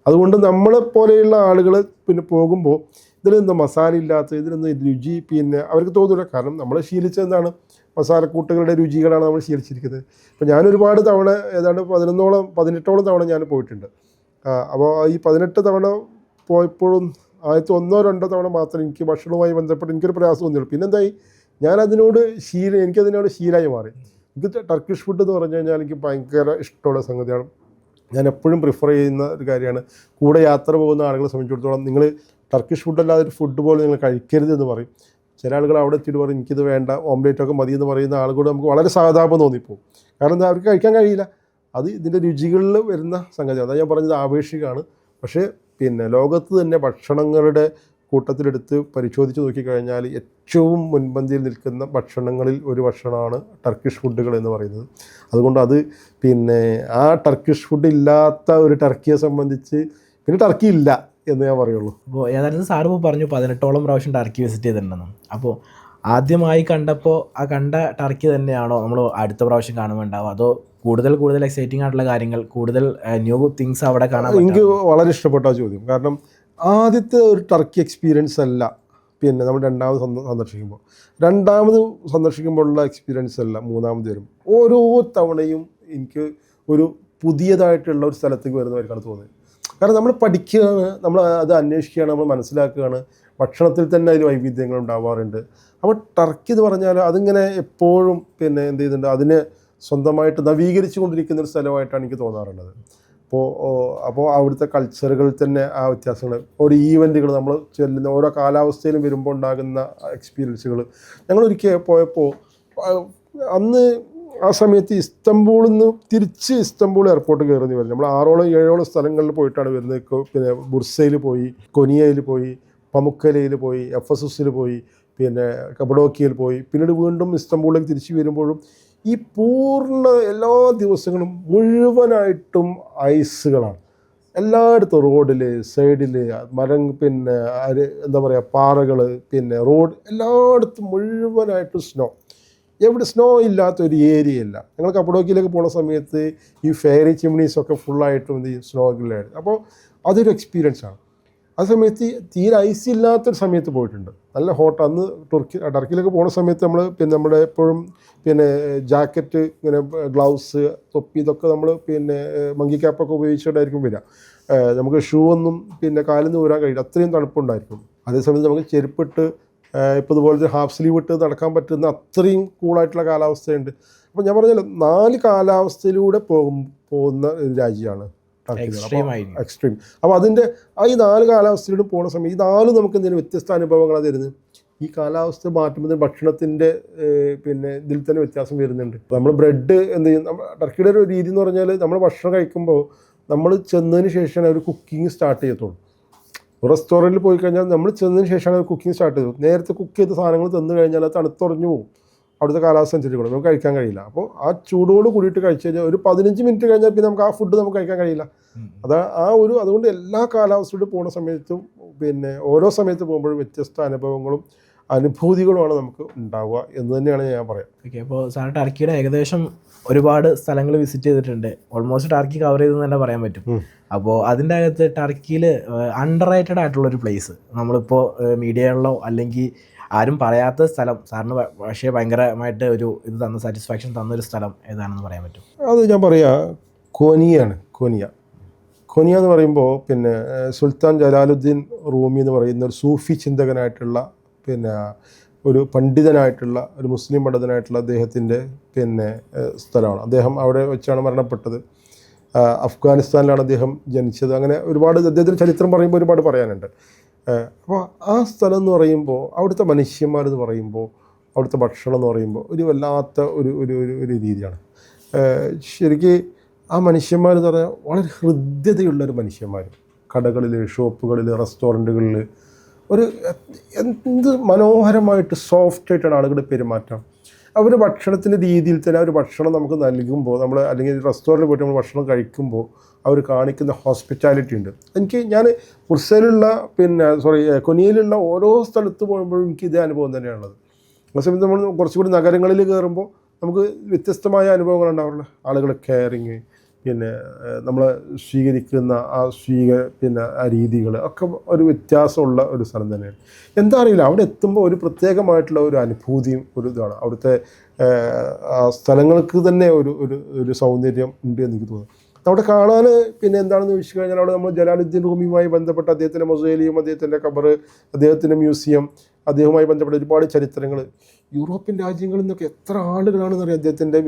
അതുകൊണ്ട് നമ്മളെ പോലെയുള്ള ആളുകൾ പിന്നെ പോകുമ്പോൾ ഇതിലൊന്നും മസാല ഇല്ലാത്ത ഇതിലൊന്നും രുചി പിന്നെ അവർക്ക് തോന്നില്ല കാരണം നമ്മൾ ശീലിച്ചത് എന്താണ് മസാലക്കൂട്ടുകളുടെ രുചികളാണ് നമ്മൾ ശീലിച്ചിരിക്കുന്നത്. അപ്പോൾ ഞാൻ ഒരുപാട് തവണ ഏതാണ്ട് പതിനൊന്നോളം പതിനെട്ടോളം തവണ ഞാൻ പോയിട്ടുണ്ട്. അപ്പോൾ ഈ പതിനെട്ട് തവണ പോയപ്പോഴും ആദ്യത്തെ ഒന്നോ രണ്ടോ തവണ മാത്രം എനിക്ക് ഭക്ഷണവുമായി ബന്ധപ്പെട്ട് എനിക്കൊരു പ്രയാസം തോന്നിയുള്ളൂ. പിന്നെന്തായി? ഞാൻ അതിനോട് ശീല എനിക്കതിനോട് ശീലമായി മാറി. എനിക്ക് ടർക്കിഷ് ഫുഡ് എന്ന് പറഞ്ഞു കഴിഞ്ഞാൽ എനിക്ക് ഭയങ്കര ഇഷ്ടമുള്ള സംഗതിയാണ്. ഞാൻ എപ്പോഴും പ്രിഫർ ചെയ്യുന്ന ഒരു കാര്യമാണ് കൂടെ യാത്ര പോകുന്ന ആളുകളെ സംബന്ധിച്ചിടത്തോളം നിങ്ങൾ ടർക്കിഷ് ഫുഡ് അല്ലാതെ ഒരു ഫുഡ് പോലെ നിങ്ങൾ കഴിക്കരുത് എന്ന് പറയും. ചില ആളുകൾ അവിടെ എത്തിയിട്ട് പറയും എനിക്കിത് വേണ്ട ഓംലേറ്റ് ഒക്കെ മതി എന്ന് പറയുന്ന ആളുകൂടെ നമുക്ക് വളരെ സഹതാപം തോന്നിപ്പോവും. കാരണം എന്താ അവർക്ക് കഴിക്കാൻ കഴിയില്ല. അത് ഇതിന്റെ രുചികളിൽ വരുന്ന സംഗതിയാണ് അതാ ഞാൻ പറഞ്ഞത് ആപേക്ഷികമാണ്. പക്ഷേ പിന്നെ ലോകത്ത് തന്നെ ഭക്ഷണങ്ങളുടെ കൂട്ടത്തിലെടുത്ത് പരിശോധിച്ച് നോക്കിക്കഴിഞ്ഞാൽ ഏറ്റവും മുൻപന്തിയിൽ നിൽക്കുന്ന ഭക്ഷണങ്ങളിൽ ഒരു ഭക്ഷണമാണ് ടർക്കിഷ് ഫുഡുകൾ എന്ന് പറയുന്നത്. അതുകൊണ്ട് അത് പിന്നെ ആ ടർക്കിഷ് ഫുഡ് ഇല്ലാത്ത ഒരു ടർക്കിയെ സംബന്ധിച്ച് പിന്നെ ടർക്കി ഇല്ല എന്ന് ഞാൻ പറയുള്ളൂ. അപ്പോൾ ഏതായാലും ഇപ്പോൾ പറഞ്ഞു പതിനെട്ടോളം പ്രാവശ്യം ടർക്കി വിസിറ്റ് ചെയ്തിട്ടുണ്ടെന്ന്. അപ്പോൾ ആദ്യമായി കണ്ടപ്പോൾ ആ കണ്ട ടർക്കി തന്നെയാണോ നമ്മൾ അടുത്ത പ്രാവശ്യം കാണുമ്പോണ്ടാവും അതോ കൂടുതൽ കൂടുതൽ എക്സൈറ്റിംഗ് ആയിട്ടുള്ള കാര്യങ്ങൾ കൂടുതൽ ന്യൂ തിങ്സ് അവിടെ കാണാൻ എനിക്ക് വളരെ ഇഷ്ടപ്പെട്ട ചോദ്യം. കാരണം ആദ്യത്തെ ഒരു ടർക്കി എക്സ്പീരിയൻസ് അല്ല. പിന്നെ നമ്മൾ രണ്ടാമത് സന്ദർശിക്കുമ്പോൾ. രണ്ടാമത് സന്ദർശിക്കുമ്പോഴുള്ള എക്സ്പീരിയൻസ് അല്ല മൂന്നാമത് വരും. ഓരോ തവണയും എനിക്ക് ഒരു പുതിയതായിട്ടുള്ള ഒരു സ്ഥലത്തേക്ക് വരുന്നവർക്കാണ് തോന്നുന്നത് കാരണം നമ്മൾ പഠിക്കുകയാണ് നമ്മൾ അത് അന്വേഷിക്കുകയാണ് നമ്മൾ മനസ്സിലാക്കുകയാണ്. ഭക്ഷണത്തിൽ തന്നെ അതിൽ വൈവിധ്യങ്ങൾ ഉണ്ടാവാറുണ്ട്. അപ്പോൾ ടർക്കി എന്ന് പറഞ്ഞാൽ അതിങ്ങനെ എപ്പോഴും പിന്നെ എന്ത് ചെയ്യുന്നുണ്ട് അതിനെ സ്വന്തമായിട്ട് നവീകരിച്ചു കൊണ്ടിരിക്കുന്ന ഒരു സ്ഥലമായിട്ടാണ് എനിക്ക് തോന്നാറുള്ളത്. അപ്പോൾ അപ്പോൾ അവിടുത്തെ കൾച്ചറുകളിൽ തന്നെ ആ വ്യത്യാസങ്ങൾ ഓരോ ഈവന്റുകൾ നമ്മൾ ചെല്ലുന്ന ഓരോ കാലാവസ്ഥയിലും വരുമ്പോൾ ഉണ്ടാകുന്ന എക്സ്പീരിയൻസുകൾ ഞങ്ങൾ ഒരിക്കൽ പോയപ്പോൾ അന്ന് ആ സമയത്ത് ഇസ്തംബൂളിൽ നിന്ന് തിരിച്ച് ഇസ്തംബൂൾ എയർപോർട്ട് കയറുന്ന വരുന്നത് നമ്മൾ ആറോളം ഏഴോളം സ്ഥലങ്ങളിൽ പോയിട്ടാണ് വരുന്നത്. പിന്നെ ബുർസയിൽ പോയി കൊനിയയിൽ പോയി പമുക്കലയിൽ പോയി എഫ് എസ് എസിൽ പോയി പിന്നെ കബഡോക്കിയയിൽ പോയി. പിന്നീട് വീണ്ടും ഇസ്തംബൂളിലേക്ക് തിരിച്ചു വരുമ്പോഴും ഈ പൂർണ എല്ലാ ദിവസങ്ങളും മുഴുവനായിട്ടും ഐസുകളാണ്. എല്ലായിടത്തും റോഡിൽ സൈഡിൽ മരം പിന്നെ എന്താ പറയുക പാറകൾ പിന്നെ റോഡ് എല്ലായിടത്തും മുഴുവനായിട്ടും സ്നോ. എവിടെ സ്നോ ഇല്ലാത്ത ഒരു ഏരിയ ഇല്ല ഞങ്ങൾ കപ്പടോക്കിയിലേക്ക് പോകുന്ന സമയത്ത് ഈ ഫെയറി ചിമ്നീസ് ഒക്കെ ഫുള്ളായിട്ടും എന്ത് ചെയ്യും സ്നോയിലായിരുന്നു അപ്പോൾ അതൊരു എക്സ്പീരിയൻസ് ആണ്. ആ സമയത്ത് തീരെ ഐസ് ഇല്ലാത്തൊരു സമയത്ത് പോയിട്ടുണ്ട്. നല്ല ഹോട്ട് അന്ന് തുർക്കി ടർക്കിയിലേക്ക് പോകുന്ന സമയത്ത് നമ്മൾ പിന്നെ നമ്മുടെ എപ്പോഴും പിന്നെ ജാക്കറ്റ് ഇങ്ങനെ ഗ്ലൗസ് തൊപ്പി ഇതൊക്കെ നമ്മൾ പിന്നെ മങ്കി ക്യാപ്പൊക്കെ ഉപയോഗിച്ചിട്ടായിരിക്കും വരിക. നമുക്ക് ഷൂ ഒന്നും പിന്നെ കാലിൽ നിന്ന് ഊരാൻ കഴിയില്ല. അത്രയും തണുപ്പുണ്ടായിരിക്കും. അതേസമയത്ത് നമുക്ക് ചെരുപ്പിട്ട് ഇപ്പോൾ ഇതുപോലെ ഹാഫ് സ്ലീവ് ഇട്ട് നടക്കാൻ പറ്റുന്ന അത്രയും കൂളായിട്ടുള്ള കാലാവസ്ഥയുണ്ട്. അപ്പോൾ ഞാൻ പറഞ്ഞല്ലോ നാല് കാലാവസ്ഥയിലൂടെ പോകും പോകുന്ന രാജ്യമാണ്. ടർക്കി. എക്സ്ട്രീം അപ്പോൾ അതിന്റെ ആ ഈ നാല് കാലാവസ്ഥയിലൂടെ പോകുന്ന സമയം ഈ നാല് നമുക്ക് എന്തെങ്കിലും വ്യത്യസ്ത അനുഭവങ്ങളാണ് തരുന്നത്? ഈ കാലാവസ്ഥ മാറ്റുമ്പോൾ ഭക്ഷണത്തിന്റെ പിന്നെ ഇതിൽ തന്നെ വ്യത്യാസം വരുന്നുണ്ട്. നമ്മൾ ബ്രെഡ് എന്ത് ചെയ്യും? ടർക്കിയുടെ ഒരു രീതി എന്ന് പറഞ്ഞാൽ നമ്മൾ ഭക്ഷണം കഴിക്കുമ്പോൾ നമ്മൾ ചെന്നതിന് ശേഷമാണ് അവർ കുക്കിംഗ് സ്റ്റാർട്ട് ചെയ്യത്തുള്ളൂ. റെസ്റ്റോറന്റിൽ പോയി കഴിഞ്ഞാൽ നമ്മൾ ചെന്നതിന് ശേഷമാണ് അവർ കുക്കിംഗ് സ്റ്റാർട്ട് ചെയ്തത് നേരത്തെ കുക്ക് ചെയ്ത സാധനങ്ങൾ തന്നു കഴിഞ്ഞാൽ അത് തണുത്തുറഞ്ഞു പോകും. അവിടുത്തെ കാലാവസ്ഥ അനുസരിച്ച് കൂടെ നമുക്ക് കഴിക്കാൻ കഴിയില്ല. അപ്പോൾ ആ ചൂടോട് കൂടിയിട്ട് കഴിച്ച് കഴിഞ്ഞാൽ ഒരു പതിനഞ്ച് മിനിറ്റ് കഴിഞ്ഞാൽ പിന്നെ നമുക്ക് ആ ഫുഡ് നമുക്ക് കഴിക്കാൻ കഴിയില്ല. അത് ആ ഒരു അതുകൊണ്ട് എല്ലാ കാലാവസ്ഥയിലും പോകുന്ന സമയത്തും പിന്നെ ഓരോ സമയത്ത് പോകുമ്പോഴും വ്യത്യസ്ത അനുഭവങ്ങളും അനുഭൂതികളുമാണ് നമുക്ക് ഉണ്ടാവുക എന്ന് തന്നെയാണ് ഞാൻ പറയാം. ഓക്കെ അപ്പോൾ സാർ ടർക്കിയുടെ ഏകദേശം ഒരുപാട് സ്ഥലങ്ങൾ വിസിറ്റ് ചെയ്തിട്ടുണ്ട്. ഓൾമോസ്റ്റ് ടർക്കി കവർ ചെയ്തെന്ന് തന്നെ പറയാൻ പറ്റും. അപ്പോൾ അതിന്റെ അകത്ത് ടർക്കിയിൽ അണ്ടർ റേറ്റഡ് ആയിട്ടുള്ള ഒരു പ്ലേസ് നമ്മളിപ്പോൾ മീഡിയകളിലോ അല്ലെങ്കിൽ ആരും പറയാത്ത സ്ഥലം. സാറിന് പക്ഷേ ഭയങ്കരമായിട്ട് ഒരു ഇത് തന്ന സാറ്റിസ്ഫാക്ഷൻ തന്ന ഒരു സ്ഥലം ഏതാണെന്ന് പറയാൻ പറ്റും? അത് ഞാൻ പറയാ കോനിയാണ് കോനിയ. കോനിയ എന്ന് പറയുമ്പോൾ പിന്നെ സുൽത്താൻ ജലാലുദ്ദീൻ റൂമി എന്ന് പറയുന്ന ഒരു സൂഫി ചിന്തകനായിട്ടുള്ള പിന്നെ ഒരു പണ്ഡിതനായിട്ടുള്ള ഒരു മുസ്ലിം പണ്ഡിതനായിട്ടുള്ള അദ്ദേഹത്തിന്റെ പിന്നെ സ്ഥലമാണ്. അദ്ദേഹം അവിടെ വെച്ചാണ് മരണപ്പെട്ടത്. അഫ്ഗാനിസ്ഥാനിലാണ് അദ്ദേഹം ജനിച്ചത്. അങ്ങനെ ഒരുപാട് അദ്ദേഹത്തിന്റെ ചരിത്രം പറയുമ്പോൾ ഒരുപാട് പറയാനുണ്ട്. അപ്പോൾ ആ സ്ഥലം എന്ന് പറയുമ്പോൾ അവിടുത്തെ മനുഷ്യന്മാരെന്ന് പറയുമ്പോൾ അവിടുത്തെ ഭക്ഷണം എന്ന് പറയുമ്പോൾ ഒരു വല്ലാത്ത ഒരു ഒരു ഒരു ഒരു രീതിയാണ്. ശരിക്കും ആ മനുഷ്യന്മാരെന്ന് പറഞ്ഞാൽ വളരെ ഹൃദ്യതയുള്ള ഒരു മനുഷ്യന്മാർ കടകളിൽ ഷോപ്പുകളിൽ റെസ്റ്റോറന്റുകളിൽ ഒരു എന്ത് മനോഹരമായിട്ട് സോഫ്റ്റ് ആയിട്ടാണ് ആളുകളുടെ പെരുമാറ്റം. അവർ ഭക്ഷണത്തിന്റെ രീതിയിൽ തന്നെ അവർ ഭക്ഷണം നമുക്ക് നൽകുമ്പോൾ നമ്മൾ അല്ലെങ്കിൽ റെസ്റ്റോറന്റിൽ പോയിട്ട് നമ്മൾ ഭക്ഷണം കഴിക്കുമ്പോൾ അവർ കാണിക്കുന്ന ഹോസ്പിറ്റാലിറ്റി ഉണ്ട്. എനിക്ക് ഞാൻ ഉർസയിലുള്ള പിന്നെ സോറി കൊനിയയിലുള്ള ഓരോ സ്ഥലത്ത് പോകുമ്പോഴും എനിക്ക് ഇതേ അനുഭവം തന്നെയാണുള്ളത്. അതേസമയത്ത് നമ്മൾ കുറച്ചുകൂടി നഗരങ്ങളിൽ കയറുമ്പോൾ നമുക്ക് വ്യത്യസ്തമായ അനുഭവങ്ങൾ അവരുടെ ആളുകൾ കെയറിങ് പിന്നെ നമ്മൾ സ്വീകരിക്കുന്ന ആ സ്വീക പിന്നെ ആ രീതികൾ ഒക്കെ ഒരു വ്യത്യാസമുള്ള ഒരു സ്ഥലം തന്നെയാണ്. എന്താ അറിയില്ല അവിടെ എത്തുമ്പോൾ ഒരു പ്രത്യേകമായിട്ടുള്ള ഒരു അനുഭൂതിയും ഒരു ഇതാണ്. അവിടുത്തെ ആ സ്ഥലങ്ങൾക്ക് തന്നെ ഒരു ഒരു ഒരു സൗന്ദര്യം ഉണ്ട് എന്ന് എനിക്ക് തോന്നുന്നു. അവിടെ കാണാൻ പിന്നെ എന്താണെന്ന് ചോദിച്ചു കഴിഞ്ഞാൽ അവിടെ നമ്മൾ ജലാലുദ്ദീൻ റൂമിയുമായി ബന്ധപ്പെട്ട അദ്ദേഹത്തിന്റെ മൊസൈലിയും അദ്ദേഹത്തിന്റെ കബറ് അദ്ദേഹത്തിന്റെ മ്യൂസിയം അദ്ദേഹവുമായി ബന്ധപ്പെട്ട ഒരുപാട് ചരിത്രങ്ങൾ. യൂറോപ്യൻ രാജ്യങ്ങളിൽ നിന്നൊക്കെ എത്ര ആളുകളാണെന്ന് അറിയാം അദ്ദേഹത്തിന്റെ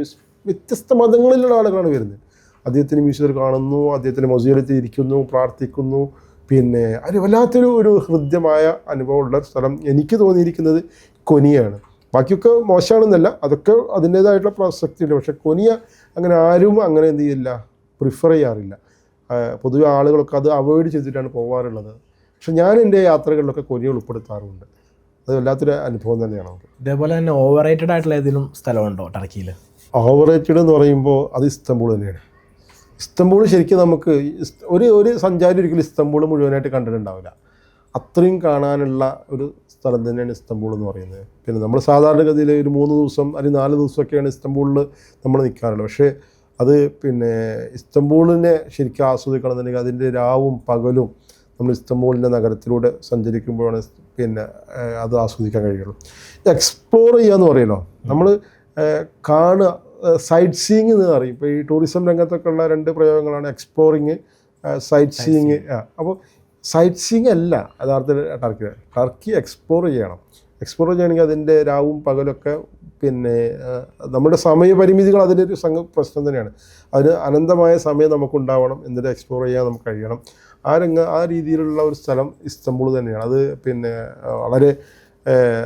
വ്യത്യസ്ത മതങ്ങളിലുള്ള ആളുകളാണ് വരുന്നത്. അദ്ദേഹത്തിന്റെ മ്യൂസിയത്തിൽ കാണുന്നു അദ്ദേഹത്തിന്റെ മൊസേലത്തിൽ ഇരിക്കുന്നു പ്രാർത്ഥിക്കുന്നു. പിന്നെ അത് വല്ലാത്തൊരു ഒരു ഹൃദ്യമായ അനുഭവമുള്ള സ്ഥലം എനിക്ക് തോന്നിയിരിക്കുന്നത് കൊനിയാണ്. ബാക്കിയൊക്കെ മോശമാണെന്നല്ല അതൊക്കെ അതിന്റേതായിട്ടുള്ള പ്രസക്തിയുണ്ട്. പക്ഷേ കൊനിയ അങ്ങനെ ആരും അങ്ങനെ എന്ത് ചെയ്യില്ല. പ്രിഫർ ചെയ്യാറില്ല. പൊതുവെ ആളുകളൊക്കെ അത് അവോയ്ഡ് ചെയ്തിട്ടാണ് പോകാറുള്ളത് പക്ഷെ ഞാൻ എന്റെ യാത്രകളിലൊക്കെ കൊരിയ ഉൾപ്പെടുത്താറുണ്ട്. അത് വല്ലാത്തൊരു അനുഭവം തന്നെയാണ് നമുക്ക് ഇതേപോലെ തന്നെ ഓവർ റേറ്റഡ് ആയിട്ടുള്ള ഏതെങ്കിലും സ്ഥലമുണ്ടോ ടർക്കിയിൽ ഓവർ റേറ്റഡ് എന്ന് പറയുമ്പോൾ അത് ഇസ്തംബൂൾ തന്നെയാണ്. ഇസ്തംബൂൾ ശരിക്കും നമുക്ക് ഒരു ഒരു സഞ്ചാരി ഒരിക്കലും ഇസ്തംബൂൾ മുഴുവനായിട്ട് കണ്ടിട്ടുണ്ടാവില്ല. അത്രയും കാണാനുള്ള ഒരു സ്ഥലം തന്നെയാണ് ഇസ്തംബൂൾ എന്ന് പറയുന്നത്. പിന്നെ നമ്മൾ സാധാരണഗതിയിൽ ഒരു മൂന്ന് ദിവസം അല്ലെങ്കിൽ നാല് ദിവസമൊക്കെയാണ് ഇസ്തംബൂളിൽ നമ്മൾ നിൽക്കാറുള്ളത്. പക്ഷേ അത് പിന്നെ ഇസ്തംബൂളിനെ ശരിക്കും ആസ്വദിക്കണമെന്നുണ്ടെങ്കിൽ അതിന്റെ രാവും പകലും നമ്മൾ ഇസ്തംബൂളിന്റെ നഗരത്തിലൂടെ സഞ്ചരിക്കുമ്പോഴാണ് പിന്നെ അത് ആസ്വദിക്കാൻ കഴിയുള്ളൂ. എക്സ്പ്ലോർ ചെയ്യുക എന്ന് പറയുമല്ലോ നമ്മൾ കാണുക സൈറ്റ് സീയിങ് എന്ന് പറയും. ഇപ്പോൾ ഈ ടൂറിസം രംഗത്തൊക്കെ ഉള്ള രണ്ട് പ്രയോഗങ്ങളാണ് എക്സ്പ്ലോറിങ് സൈറ്റ് സീയിങ് അപ്പോൾ സൈറ്റ് സീയിങ് അല്ല യഥാർത്ഥത്തിൽ ടർക്കി ടർക്കി എക്സ്പ്ലോർ ചെയ്യണം. എക്സ്പ്ലോർ ചെയ്യണമെങ്കിൽ അതിന്റെ രാവും പകലൊക്കെ പിന്നെ നമ്മുടെ സമയപരിമിതികൾ അതിന്റെ ഒരു സംഘ പ്രശ്നം തന്നെയാണ്. അതിന് അനന്തമായ സമയം നമുക്കുണ്ടാവണം എന്നിട്ട് എക്സ്പ്ലോർ ചെയ്യാൻ നമുക്ക് കഴിയണം. ആ രംഗ ആ രീതിയിലുള്ള ഒരു സ്ഥലം ഇസ്തംബൂൾ തന്നെയാണ്. അത് പിന്നെ വളരെ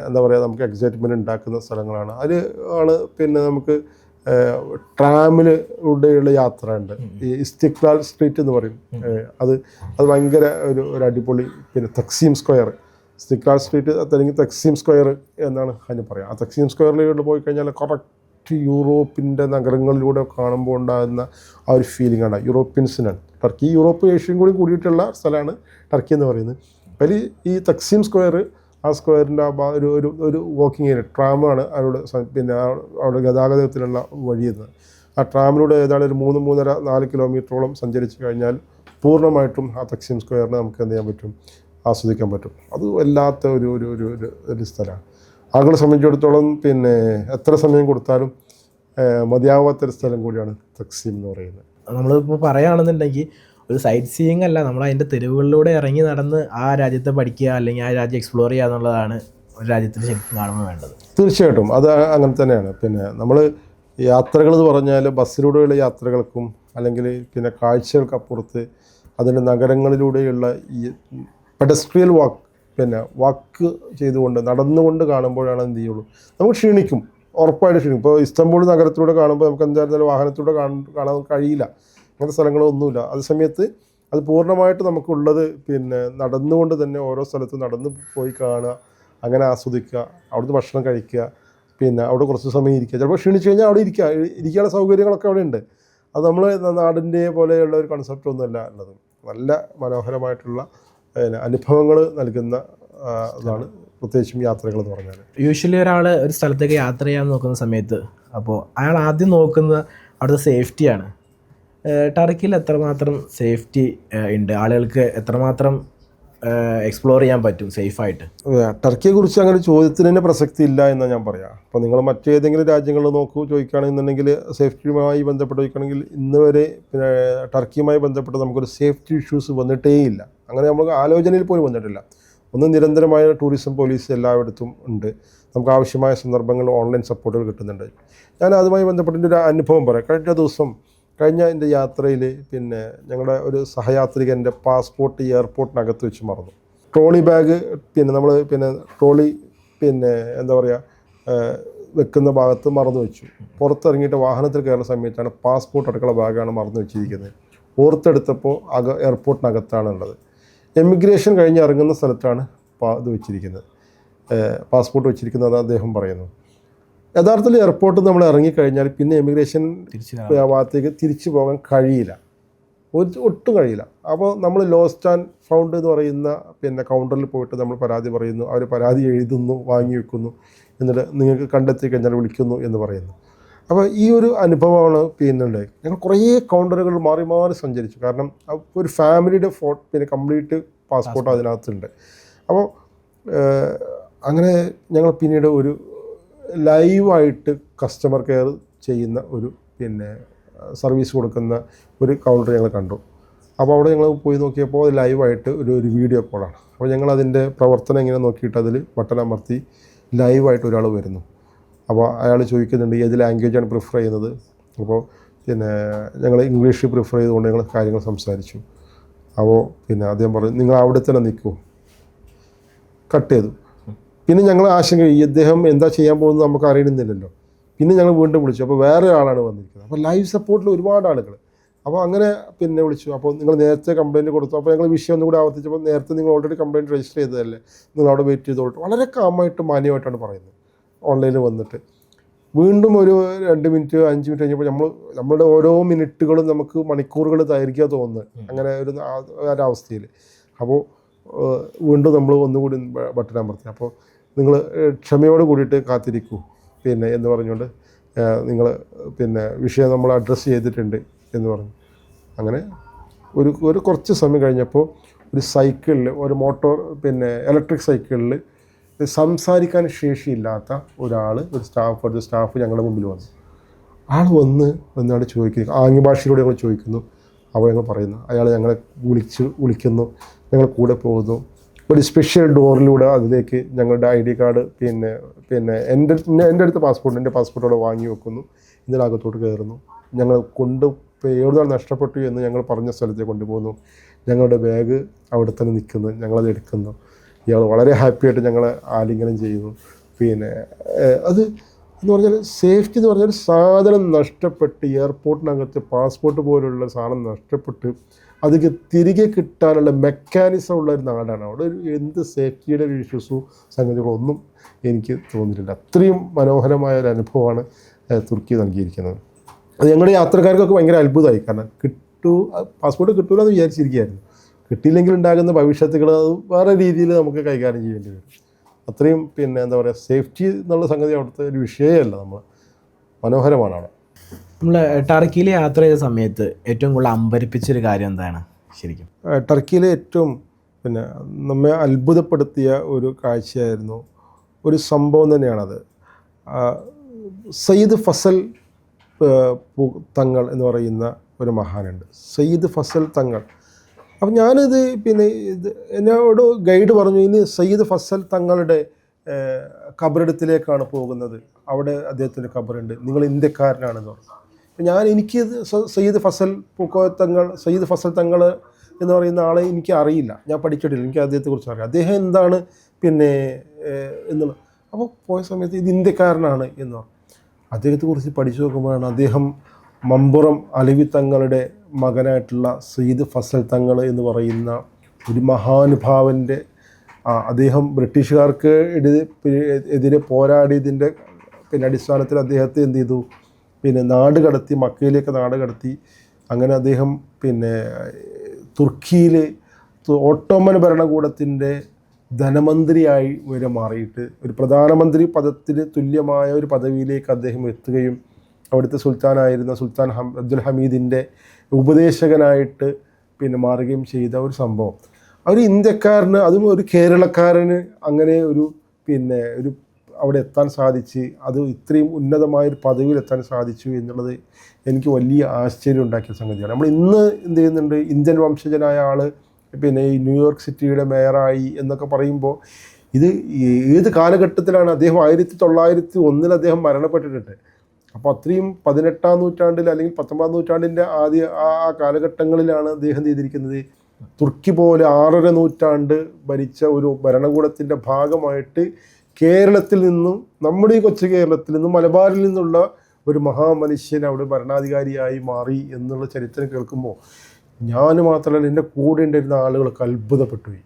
എന്താ പറയുക നമുക്ക് എക്സൈറ്റ്മെന്റ് ഉണ്ടാക്കുന്ന സ്ഥലങ്ങളാണ്. അതിൽ ആണ് പിന്നെ നമുക്ക് ട്രാമിലൂടെയുള്ള യാത്ര ഉണ്ട് ഈ ഇസ്തിക്ലാൽ സ്ട്രീറ്റ് എന്ന് പറയും. അത് അത് ഭയങ്കര ഒരു ഒരു അടിപൊളി പിന്നെ തക്സീം സ്ക്വയർ. ഇസ്തിക്ലാൽ സ്ട്രീറ്റ് അല്ലെങ്കിൽ തക്സീം സ്ക്വയർ എന്നാണ് അതിന് പറയുക ആ തക്സീം സ്ക്വയറിലൂടെ പോയി കഴിഞ്ഞാൽ കറക്റ്റ് യൂറോപ്പിന്റെ നഗരങ്ങളിലൂടെ കാണുമ്പോൾ ഉണ്ടാകുന്ന ആ ഒരു ഫീലിംഗ് ആണ്. യൂറോപ്യൻസിനാണ് ടർക്കി യൂറോപ്പ് ഏഷ്യയും കൂടി കൂടിയിട്ടുള്ള സ്ഥലമാണ് ടർക്കി എന്ന് പറയുന്നത്. അതിൽ ഈ തക്സീം സ്ക്വയർ ആ സ്ക്വയറിന്റെ ആ ഒരു ഒരു ഒരു വാക്കിംഗ് ഏരിയ ട്രാമാണ് അവിടെ പിന്നെ അവിടെ ഗതാഗതത്തിനുള്ള വഴിയെന്ന് ആ ട്രാമിലൂടെ ഏതാണ്ട് ഒരു മൂന്ന് മൂന്നര നാല് കിലോമീറ്ററോളം സഞ്ചരിച്ച് കഴിഞ്ഞാൽ പൂർണമായിട്ടും ആ തെക്സീം സ്ക്വയറിനെ നമുക്ക് എന്ത് ചെയ്യാൻ പറ്റും? ആസ്വദിക്കാൻ പറ്റും. അത് വല്ലാത്ത ഒരു ഒരു ഒരു ഒരു സ്ഥലമാണ്. ആളുകളെ സംബന്ധിച്ചിടത്തോളം പിന്നെ എത്ര സമയം കൊടുത്താലും മതിയാവാത്തൊരു സ്ഥലം കൂടിയാണ് തക്സീം എന്ന് പറയുന്നത്. നമ്മളിപ്പോൾ പറയുകയാണെന്നുണ്ടെങ്കിൽ ഒരു സൈറ്റ് സീയിങ് അല്ല നമ്മൾ അതിന്റെ തെരുവുകളിലൂടെ ഇറങ്ങി നടന്ന് ആ രാജ്യത്തെ പഠിക്കുക അല്ലെങ്കിൽ ആ രാജ്യം എക്സ്പ്ലോർ ചെയ്യുക എന്നുള്ളതാണ് ഒരു രാജ്യത്തിന് ശരിക്കും കാണുമ്പോൾ വേണ്ടത്. തീർച്ചയായിട്ടും. അത് അങ്ങനെ തന്നെയാണ്. പിന്നെ നമ്മൾ യാത്രകൾ എന്ന് പറഞ്ഞാൽ ബസ്സിലൂടെയുള്ള യാത്രകൾക്കും അല്ലെങ്കിൽ പിന്നെ കാഴ്ചകൾക്കപ്പുറത്ത് അതിന്റെ നഗരങ്ങളിലൂടെയുള്ള ഈ പെഡസ്ട്രിയൽ വാക്ക് പിന്നെ വാക്ക് ചെയ്തുകൊണ്ട് നടന്നുകൊണ്ട് കാണുമ്പോഴാണ് എന്ത് ചെയ്യുള്ളൂ? നമുക്ക് ക്ഷീണിക്കും. ഉറപ്പായിട്ട് ക്ഷീണിക്കും. ഇപ്പോൾ ഇസ്തംബൂൾ നഗരത്തിലൂടെ കാണുമ്പോൾ നമുക്ക് എന്തായിരുന്നാലും വാഹനത്തിലൂടെ കാണാൻ കഴിയില്ല. അങ്ങനത്തെ സ്ഥലങ്ങളൊന്നുമില്ല അതേ സമയത്ത് അത് പൂർണമായിട്ട് നമുക്കുള്ളത് പിന്നെ നടന്നുകൊണ്ട് തന്നെ ഓരോ സ്ഥലത്തും നടന്ന് പോയി കാണുക അങ്ങനെ ആസ്വദിക്കുക അവിടുത്തെ ഭക്ഷണം കഴിക്കുക പിന്നെ അവിടെ കുറച്ച് സമയം ഇരിക്കുക. ചിലപ്പോൾ ക്ഷീണിച്ച് കഴിഞ്ഞാൽ അവിടെ ഇരിക്കുക. ഇരിക്കാനുള്ള സൗകര്യങ്ങളൊക്കെ അവിടെ ഉണ്ട്. അത് നമ്മൾ നാടിന്റെ പോലെയുള്ള ഒരു കൺസെപ്റ്റ് ഒന്നുമല്ല ഉള്ളത് നല്ല മനോഹരമായിട്ടുള്ള അനുഭവങ്ങൾ നൽകുന്ന അതാണ് പ്രത്യേകിച്ചും യാത്രകൾ എന്ന് പറഞ്ഞാൽ യൂഷ്വലി ഒരാൾ ഒരു സ്ഥലത്തേക്ക് യാത്ര ചെയ്യാൻ നോക്കുന്ന സമയത്ത് അപ്പോൾ അയാൾ ആദ്യം നോക്കുന്ന അവിടുത്തെ സേഫ്റ്റിയാണ് ടർക്കിയിൽ എത്രമാത്രം സേഫ്റ്റി ഉണ്ട്? ആളുകൾക്ക് എത്രമാത്രം എക്സ്പ്ലോർ ചെയ്യാൻ പറ്റും സേഫായിട്ട് ടർക്കിയെ കുറിച്ച് അങ്ങനെ ചോദ്യത്തിന് തന്നെ പ്രസക്തി ഇല്ല എന്ന് ഞാൻ പറയാം. അപ്പോൾ നിങ്ങൾ മറ്റേതെങ്കിലും രാജ്യങ്ങൾ നോക്കൂ ചോദിക്കുകയാണെന്നുണ്ടെങ്കിൽ സേഫ്റ്റിയുമായി ബന്ധപ്പെട്ട് ചോദിക്കുകയാണെങ്കിൽ ഇന്ന് വരെ പിന്നെ ടർക്കിയുമായി ബന്ധപ്പെട്ട് നമുക്കൊരു സേഫ്റ്റി ഇഷ്യൂസ് വന്നിട്ടേ ഇല്ല അങ്ങനെ നമുക്ക് ആലോചനയിൽ പോലും വന്നിട്ടില്ല. ഒന്ന് നിരന്തരമായ ടൂറിസം പോലീസ് എല്ലായിടത്തും ഉണ്ട്. നമുക്ക് ആവശ്യമായ സന്ദർഭങ്ങൾ ഓൺലൈൻ സപ്പോർട്ടുകൾ കിട്ടുന്നുണ്ട്. ഞാൻ അതുമായി ബന്ധപ്പെട്ട ഒരു അനുഭവം പറയാം. കഴിഞ്ഞ ദിവസം കഴിഞ്ഞ എന്റെ യാത്രയിൽ പിന്നെ ഞങ്ങളുടെ ഒരു സഹയാത്രികന്റെ പാസ്പോർട്ട് എയർപോർട്ടിനകത്ത് വെച്ച് മറന്നു. ട്രോളി ബാഗ് പിന്നെ നമ്മൾ പിന്നെ ട്രോളി പിന്നെ എന്താ പറയുക വെക്കുന്ന ഭാഗത്ത് മറന്നു വെച്ചു. പുറത്തിറങ്ങിയിട്ട് വാഹനത്തിൽ കയറുന്ന സമയത്താണ് പാസ്പോർട്ട് അടുക്കള ബാഗാണ് മറന്നു വെച്ചിരിക്കുന്നത്. ഓർത്തെടുത്തപ്പോൾ അക എയർപോർട്ടിനകത്താണ് ഉള്ളത്. എമിഗ്രേഷൻ കഴിഞ്ഞ് ഇറങ്ങുന്ന സ്ഥലത്താണ് ഇത് വെച്ചിരിക്കുന്നത്. പാസ്പോർട്ട് വെച്ചിരിക്കുന്നത് അദ്ദേഹം പറയുന്നു. യഥാർത്ഥത്തിൽ എയർപോർട്ടിൽ നമ്മൾ ഇറങ്ങിക്കഴിഞ്ഞാൽ പിന്നെ എമിഗ്രേഷൻ ഭാഗത്തേക്ക് തിരിച്ചു പോകാൻ കഴിയില്ല. ഒരു ഒട്ടും കഴിയില്ല. അപ്പോൾ നമ്മൾ ലോസ്റ്റ് ആൻഡ് ഫൗണ്ട് എന്ന് പറയുന്ന പിന്നെ കൗണ്ടറിൽ പോയിട്ട് നമ്മൾ പരാതി പറയുന്നു. അവർ പരാതി എഴുതുന്നു വാങ്ങി വെക്കുന്നു എന്നിട്ട് നിങ്ങൾക്ക് കണ്ടെത്തി കഴിഞ്ഞാൽ വിളിക്കുന്നു എന്ന് പറയുന്നു. അപ്പോൾ ഈ ഒരു അനുഭവമാണ് പിന്നെ ഉണ്ടായി ഞങ്ങൾ കുറേ കൗണ്ടറുകൾ മാറി മാറി സഞ്ചരിച്ചു. കാരണം ഒരു ഫാമിലിയുടെ ഫോ പിന്നെ കംപ്ലീറ്റ് പാസ്പോർട്ട് അതിനകത്തുണ്ട്. അപ്പോൾ അങ്ങനെ ഞങ്ങൾ പിന്നീട് ഒരു ലൈവായിട്ട് കസ്റ്റമർ കെയർ ചെയ്യുന്ന ഒരു പിന്നെ സർവീസ് കൊടുക്കുന്ന ഒരു കൗണ്ടർ ഞങ്ങൾ കണ്ടു. അപ്പോൾ അവിടെ ഞങ്ങൾ പോയി നോക്കിയപ്പോൾ അത് ലൈവായിട്ട് ഒരു ഒരു വീഡിയോ കോളാണ് അപ്പോൾ ഞങ്ങൾ അതിന്റെ പ്രവർത്തനം എങ്ങനെ നോക്കിയിട്ട് അതിൽ ബട്ടൺ അമർത്തി ലൈവായിട്ട് ഒരാൾ വരുന്നു. അപ്പോൾ അയാൾ ചോദിക്കുന്നുണ്ട് ഏത് ലാംഗ്വേജാണ് പ്രിഫർ ചെയ്യുന്നത്? അപ്പോൾ പിന്നെ ഞങ്ങൾ ഇംഗ്ലീഷ് പ്രിഫർ ചെയ്തുകൊണ്ട് ഞങ്ങൾ കാര്യങ്ങൾ സംസാരിച്ചു. അപ്പോൾ പിന്നെ അദ്ദേഹം പറഞ്ഞു നിങ്ങൾ അവിടെ തന്നെ നിൽക്കൂ. കട്ട് ചെയ്തു. പിന്നെ ഞങ്ങൾ ആശങ്ക ഈ അദ്ദേഹം എന്താ ചെയ്യാൻ പോകുന്നത് നമുക്ക് അറിയണമെന്നില്ലല്ലോ പിന്നെ ഞങ്ങൾ വീണ്ടും വിളിച്ചു. അപ്പോൾ വേറെ ഒരാളാണ് വന്നിരിക്കുന്നത്. അപ്പോൾ ലൈവ് സപ്പോർട്ടിൽ ഒരുപാട് ആളുകൾ അപ്പോൾ അങ്ങനെ പിന്നെ വിളിച്ചു. അപ്പോൾ നിങ്ങൾ നേരത്തെ കംപ്ലയിന്റ് കൊടുത്തു. അപ്പോൾ ഞങ്ങൾ വിഷയം ഒന്നും കൂടി ആവർത്തിച്ചപ്പോൾ നേരത്തെ നിങ്ങൾ ഓൾറെഡി കംപ്ലയിന്റ് രജിസ്റ്റർ ചെയ്തതല്ലേ? നിങ്ങൾ അവിടെ വെയിറ്റ് ചെയ്തോളൂ. വളരെ കാമായിട്ട് മാന്യമായിട്ടാണ് പറയുന്നത്. ഓൺലൈനിൽ വന്നിട്ട്. വീണ്ടും ഒരു രണ്ട് മിനിറ്റ് അഞ്ച് മിനിറ്റ് കഴിഞ്ഞപ്പോൾ നമ്മൾ നമ്മളുടെ ഓരോ മിനിറ്റുകളും നമുക്ക് മണിക്കൂറുകൾ ദൈർഘ്യം തോന്നുന്നത്. അങ്ങനെ ഒരു ഒരവസ്ഥയിൽ അപ്പോൾ വീണ്ടും നമ്മൾ ഒന്നുകൂടി ബട്ടൺ അമർത്തി. അപ്പോൾ നിങ്ങൾ ക്ഷമയോട് കൂടിയിട്ട് കാത്തിരിക്കൂ. പിന്നെ എന്ന് പറഞ്ഞുകൊണ്ട് നിങ്ങൾ പിന്നെ വിഷയം നമ്മൾ അഡ്രസ്സ് ചെയ്തിട്ടുണ്ട് എന്ന് പറഞ്ഞു. അങ്ങനെ ഒരു ഒരു കുറച്ച് സമയം കഴിഞ്ഞപ്പോൾ ഒരു സൈക്കിളിൽ ഒരു മോട്ടോർ പിന്നെ ഇലക്ട്രിക് സൈക്കിളിൽ സംസാരിക്കാൻ ശേഷിയില്ലാത്ത ഒരാൾ ഒരു സ്റ്റാഫ് ഒരു സ്റ്റാഫ് ഞങ്ങളുടെ മുമ്പിൽ വന്നു. ആൾ വന്ന് വന്നാണ് ചോദിക്കുന്നത്. ആംഗ്യ ഭാഷയിലൂടെ ഞങ്ങൾ ചോദിക്കുന്നു. അവ ഞങ്ങൾ പറയുന്നു അയാൾ ഞങ്ങളെ വിളിച്ച് വിളിക്കുന്നു ഞങ്ങൾ കൂടെ പോകുന്നു. ഒരു സ്പെഷ്യൽ ഡോറിലൂടെ അതിലേക്ക് ഞങ്ങളുടെ ഐ ഡി കാർഡ് പിന്നെ പിന്നെ എന്റെ എന്റെ അടുത്ത് പാസ്പോർട്ട് എന്റെ പാസ്പോർട്ടോടെ വാങ്ങി വെക്കുന്നു. അകത്തോട്ട് കയറുന്നു. ഞങ്ങൾ കൊണ്ട് എവിടുന്നാണ് നഷ്ടപ്പെട്ടു എന്ന് ഞങ്ങൾ പറഞ്ഞ സ്ഥലത്തേക്ക് കൊണ്ടുപോകുന്നു. ഞങ്ങളുടെ ബാഗ് അവിടെ തന്നെ നിൽക്കുന്നു. ഞങ്ങളത് എടുക്കുന്നു. ഇയാൾ വളരെ ഹാപ്പിയായിട്ട് ഞങ്ങളെ ആലിംഗനം ചെയ്യുന്നു. പിന്നെ അത് എന്ന് പറഞ്ഞാൽ സേഫ്റ്റി എന്ന് പറഞ്ഞാൽ സാധനം നഷ്ടപ്പെട്ട് എയർപോർട്ടിനകത്ത് പാസ്പോർട്ട് പോലുള്ള സാധനം നഷ്ടപ്പെട്ട് അത് തിരികെ കിട്ടാനുള്ള മെക്കാനിസം ഉള്ള ഒരു നാടാണ്. അവിടെ ഒരു എന്ത് സേഫ്റ്റിയുടെ ഒരു ഇഷ്യൂസോ സംഗതികളൊന്നും എനിക്ക് തോന്നിയിട്ടില്ല. അത്രയും മനോഹരമായ ഒരു അനുഭവമാണ് തുർക്കി നൽകിയിരിക്കുന്നത്. അത് ഞങ്ങളുടെ യാത്രക്കാർക്കൊക്കെ ഭയങ്കര അത്ഭുതമായി. കാരണം കിട്ടൂ പാസ്പോർട്ട് കിട്ടൂലെന്ന് വിചാരിച്ചിരിക്കുകയായിരുന്നു. കിട്ടിയില്ലെങ്കിൽ ഉണ്ടാകുന്ന ഭവിഷ്യത്തുകൾ അത് വേറെ രീതിയിൽ നമുക്ക് കൈകാര്യം ചെയ്യേണ്ടി വരും. അത്രയും പിന്നെ എന്താ പറയുക സേഫ്റ്റി എന്നുള്ള സംഗതി അവിടുത്തെ ഒരു വിഷയമല്ല. നമ്മൾ മനോഹരമാണ്. അവിടെ നമ്മൾ ടർക്കിയിൽ യാത്ര ചെയ്ത സമയത്ത് ഏറ്റവും കൂടുതൽ അമ്പരിപ്പിച്ചൊരു കാര്യം എന്താണ് ശരിക്കും? ടർക്കിയിലെ ഏറ്റവും പിന്നെ നമ്മെ അത്ഭുതപ്പെടുത്തിയ ഒരു കാഴ്ചയായിരുന്നു. ഒരു സംഭവം തന്നെയാണത്. സയ്യിദ് ഫസൽ തങ്ങൾ എന്ന് പറയുന്ന ഒരു മഹാനുണ്ട്. സയ്യിദ് ഫസൽ തങ്ങൾ അപ്പം ഞാനിത് പിന്നെ ഇത് എന്നോട് ഗൈഡ് പറഞ്ഞു ഇനി സയ്യിദ് ഫസൽ തങ്ങളുടെ ഖബറിടത്തിലേക്കാണ് പോകുന്നത്. അവിടെ അദ്ദേഹത്തിന്റെ ഖബറുണ്ട്. നിങ്ങൾ ഇന്ത്യക്കാരനാണെന്ന് പറഞ്ഞു. അപ്പം ഞാൻ എനിക്ക് സയ്യിദ് ഫസൽ പൂക്കോത്തങ്ങൾ സയ്യിദ് ഫസൽ തങ്ങൾ എന്ന് പറയുന്ന ആളെ എനിക്ക് അറിയില്ല. ഞാൻ പഠിച്ചിട്ടില്ല. എനിക്ക് അദ്ദേഹത്തെക്കുറിച്ച് അറിയാം അദ്ദേഹം എന്താണ് പിന്നെ എന്നുള്ള അപ്പോൾ പോയ സമയത്ത് ഇത് ഇന്ത്യക്കാരനാണ് എന്ന് പറഞ്ഞു. അദ്ദേഹത്തെക്കുറിച്ച് പഠിച്ചു നോക്കുമ്പോഴാണ് അദ്ദേഹം മമ്പുറം അലവി തങ്ങളുടെ മകനായിട്ടുള്ള സയ്യിദ് ഫസൽ തങ്ങൾ എന്ന് പറയുന്ന ഒരു മഹാനുഭാവന്റെ അദ്ദേഹം ബ്രിട്ടീഷുകാർക്ക് എതിരെ പോരാടിയതിന്റെ പിന്നെ അടിസ്ഥാനത്തിൽ അദ്ദേഹത്തെ എന്ത് ചെയ്തു? പിന്നെ നാട് കടത്തി മക്കയിലേക്ക് നാട് കടത്തി. അങ്ങനെ അദ്ദേഹം പിന്നെ തുർക്കിയിൽ ഓട്ടോമൻ ഭരണകൂടത്തിന്റെ ധനമന്ത്രിയായി വരെ മാറിയിട്ട് ഒരു പ്രധാനമന്ത്രി പദത്തിന് തുല്യമായ ഒരു പദവിയിലേക്ക് അദ്ദേഹം എത്തുകയും അവിടുത്തെ സുൽത്താനായിരുന്ന സുൽത്താൻ ഹം അബ്ദുൽ ഹമീദിന്റെ ഉപദേശകനായിട്ട് പിന്നെ മാറുകയും ചെയ്ത ഒരു സംഭവം. അവർ ഇന്ത്യക്കാരന് അതും ഒരു കേരളക്കാരന് അങ്ങനെ ഒരു പിന്നെ ഒരു അവിടെ എത്താൻ സാധിച്ച് അത് ഇത്രയും ഉന്നതമായ ഒരു പദവിയിൽ എത്താൻ സാധിച്ചു എന്നുള്ളത് എനിക്ക് വലിയ ആശ്ചര്യം ഉണ്ടാക്കിയ സംഗതിയാണ്. നമ്മൾ ഇന്ന് എന്ത് ചെയ്യുന്നുണ്ട്? ഇന്ത്യൻ വംശജനായ ആൾ പിന്നെ ഈ ന്യൂയോർക്ക് സിറ്റിയുടെ മേയറായി എന്നൊക്കെ പറയുമ്പോൾ ഇത് ഏത് കാലഘട്ടത്തിലാണ് അദ്ദേഹം ആയിരത്തി തൊള്ളായിരത്തി ഒന്നിൽ അദ്ദേഹം മരണപ്പെട്ടിട്ടുണ്ട്. അപ്പോൾ അത്രയും പതിനെട്ടാം നൂറ്റാണ്ടിൽ അല്ലെങ്കിൽ പത്തൊമ്പതാം നൂറ്റാണ്ടിന്റെ ആദ്യ ആ കാലഘട്ടങ്ങളിലാണ് അദ്ദേഹം ചെയ്തിരിക്കുന്നത്. തുർക്കി പോലെ ആറര നൂറ്റാണ്ട് ഭരിച്ച ഒരു ഭരണകൂടത്തിന്റെ ഭാഗമായിട്ട് കേരളത്തിൽ നിന്നും നമ്മുടെ ഈ കൊച്ചു കേരളത്തിൽ നിന്നും മലബാറിൽ നിന്നുള്ള ഒരു മഹാമനുഷ്യൻ അവിടെ ഭരണാധികാരിയായി മാറി എന്നുള്ള ചരിത്രം കേൾക്കുമ്പോൾ ഞാൻ മാത്രമല്ല എന്റെ കൂടെ ഉണ്ടായിരുന്ന ആളുകളൊക്കെ അത്ഭുതപ്പെട്ടു പോയി.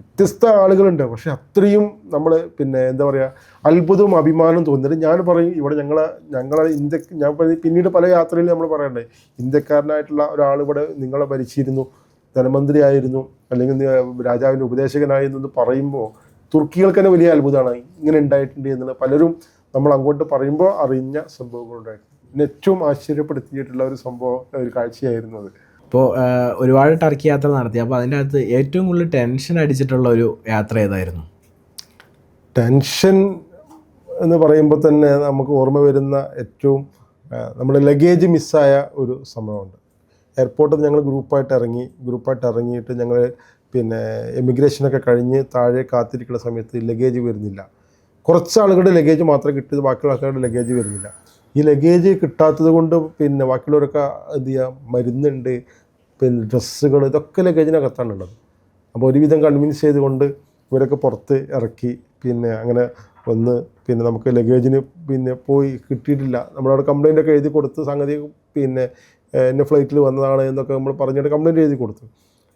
വ്യത്യസ്ത ആളുകളുണ്ട്. പക്ഷെ അത്രയും നമ്മൾ പിന്നെ എന്താ പറയുക അത്ഭുതവും അഭിമാനവും തോന്നുന്നത് ഞാൻ പറയും ഇവിടെ ഞങ്ങളെ ഞങ്ങളെ ഇന്ത്യ ഞാൻ പിന്നീട് പല യാത്രയിൽ നമ്മൾ പറയണ്ടേ ഇന്ത്യക്കാരനായിട്ടുള്ള ഒരാൾ ഇവിടെ നിങ്ങളെ ഭരിച്ചിരുന്നു ധനമന്ത്രിയായിരുന്നു അല്ലെങ്കിൽ രാജാവിന്റെ ഉപദേശകനായിരുന്നു പറയുമ്പോൾ തുർക്കികൾക്ക് തന്നെ വലിയ അത്ഭുതമാണ് ഇങ്ങനെ ഉണ്ടായിട്ടുണ്ട് എന്നുള്ള പലരും നമ്മൾ അങ്ങോട്ട് പറയുമ്പോൾ അറിഞ്ഞ സംഭവങ്ങളുണ്ടായിട്ടുണ്ട്. എന്നെ ഏറ്റവും ആശ്ചര്യപ്പെടുത്തിയിട്ടുള്ള ഒരു സംഭവം ഒരു കാഴ്ചയായിരുന്നു അത്. ഇപ്പോൾ ഒരുപാട് ടർക്കി യാത്ര നടത്തി. അപ്പോൾ അതിന്റെ അകത്ത് ഏറ്റവും കൂടുതൽ ടെൻഷൻ അടിച്ചിട്ടുള്ള ഒരു യാത്ര ഏതായിരുന്നു? ടെൻഷൻ എന്ന് പറയുമ്പോൾ തന്നെ നമുക്ക് ഓർമ്മ വരുന്ന ഏറ്റവും നമ്മുടെ ലഗേജ് മിസ്സായ ഒരു സംഭവമുണ്ട്. എയർപോർട്ടിൽ നിന്ന് ഞങ്ങൾ ഗ്രൂപ്പായിട്ട് ഇറങ്ങി ഗ്രൂപ്പായിട്ട് ഇറങ്ങിയിട്ട് ഞങ്ങൾ പിന്നെ എമിഗ്രേഷനൊക്കെ കഴിഞ്ഞ് താഴെ കാത്തിരിക്കുന്ന സമയത്ത് ലഗേജ് വരുന്നില്ല. കുറച്ച് ആളുകളുടെ ലഗേജ് മാത്രമേ കിട്ടിയത് ബാക്കിയുള്ള ആൾക്കാരുടെ ലഗേജ് വരുന്നില്ല. ഈ ലഗേജ് കിട്ടാത്തത് കൊണ്ട് പിന്നെ ബാക്കിയുള്ളവരൊക്കെ എന്ത് ചെയ്യുക മരുന്നുണ്ട് പിന്നെ ഡ്രസ്സുകൾ ഇതൊക്കെ ലഗേജിനകത്താണ് ഉള്ളത്. അപ്പോൾ ഒരുവിധം കൺവിൻസ് ചെയ്തുകൊണ്ട് ഇവരൊക്കെ പുറത്ത് ഇറക്കി പിന്നെ അങ്ങനെ വന്ന് പിന്നെ നമുക്ക് ലഗേജിന് പിന്നെ പോയി കിട്ടിയിട്ടില്ല. നമ്മളവിടെ കംപ്ലയിന്റ് ഒക്കെ എഴുതി കൊടുത്ത് സംഗതി പിന്നെ എന്നെ ഫ്ലൈറ്റിൽ വന്നതാണ് എന്നൊക്കെ നമ്മൾ പറഞ്ഞിട്ട് കംപ്ലയിന്റ് എഴുതി കൊടുത്തു.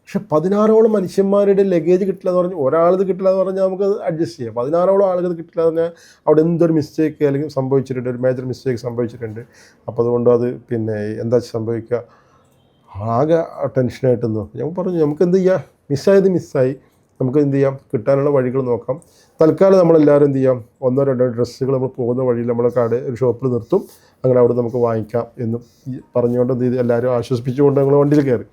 പക്ഷെ പതിനാറോളം മനുഷ്യന്മാരുടെ ലഗേജ് കിട്ടില്ല എന്ന് പറഞ്ഞാൽ ഒരാളത് കിട്ടില്ല എന്ന് പറഞ്ഞാൽ നമുക്ക് അഡ്ജസ്റ്റ് ചെയ്യാം. പതിനാറോളം ആളുകൾ കിട്ടില്ല എന്ന് പറഞ്ഞാൽ അവിടെ എന്തൊരു മിസ്റ്റേക്ക് അല്ലെങ്കിൽ സംഭവിച്ചിട്ടുണ്ട്? ഒരു മേജർ മിസ്റ്റേക്ക് സംഭവിച്ചിട്ടുണ്ട്. അപ്പോൾ അതുകൊണ്ട് അത് പിന്നെ എന്താ സംഭവിക്കുക? ആകെ ടെൻഷനായിട്ട് നിന്നു. ഞാൻ പറഞ്ഞു നമുക്ക് എന്ത് ചെയ്യാം? മിസ്സായത് മിസ്സായി നമുക്ക് എന്ത് ചെയ്യാം? കിട്ടാനുള്ള വഴികൾ നോക്കാം. തൽക്കാലം നമ്മളെല്ലാവരും എന്ത് ചെയ്യാം? ഒന്നോ രണ്ടോ ഡ്രസ്സുകൾ നമ്മൾ പോകുന്ന വഴിയിൽ നമ്മളെ കട ഒരു ഷോപ്പിൽ നിർത്തും. അങ്ങനെ അവിടെ നമുക്ക് വാങ്ങിക്കാം എന്നും പറഞ്ഞുകൊണ്ട് എന്ത് ചെയ്ത്? എല്ലാവരും ആശ്വസിപ്പിച്ചുകൊണ്ട് ഞങ്ങൾ വണ്ടിയിൽ കയറി.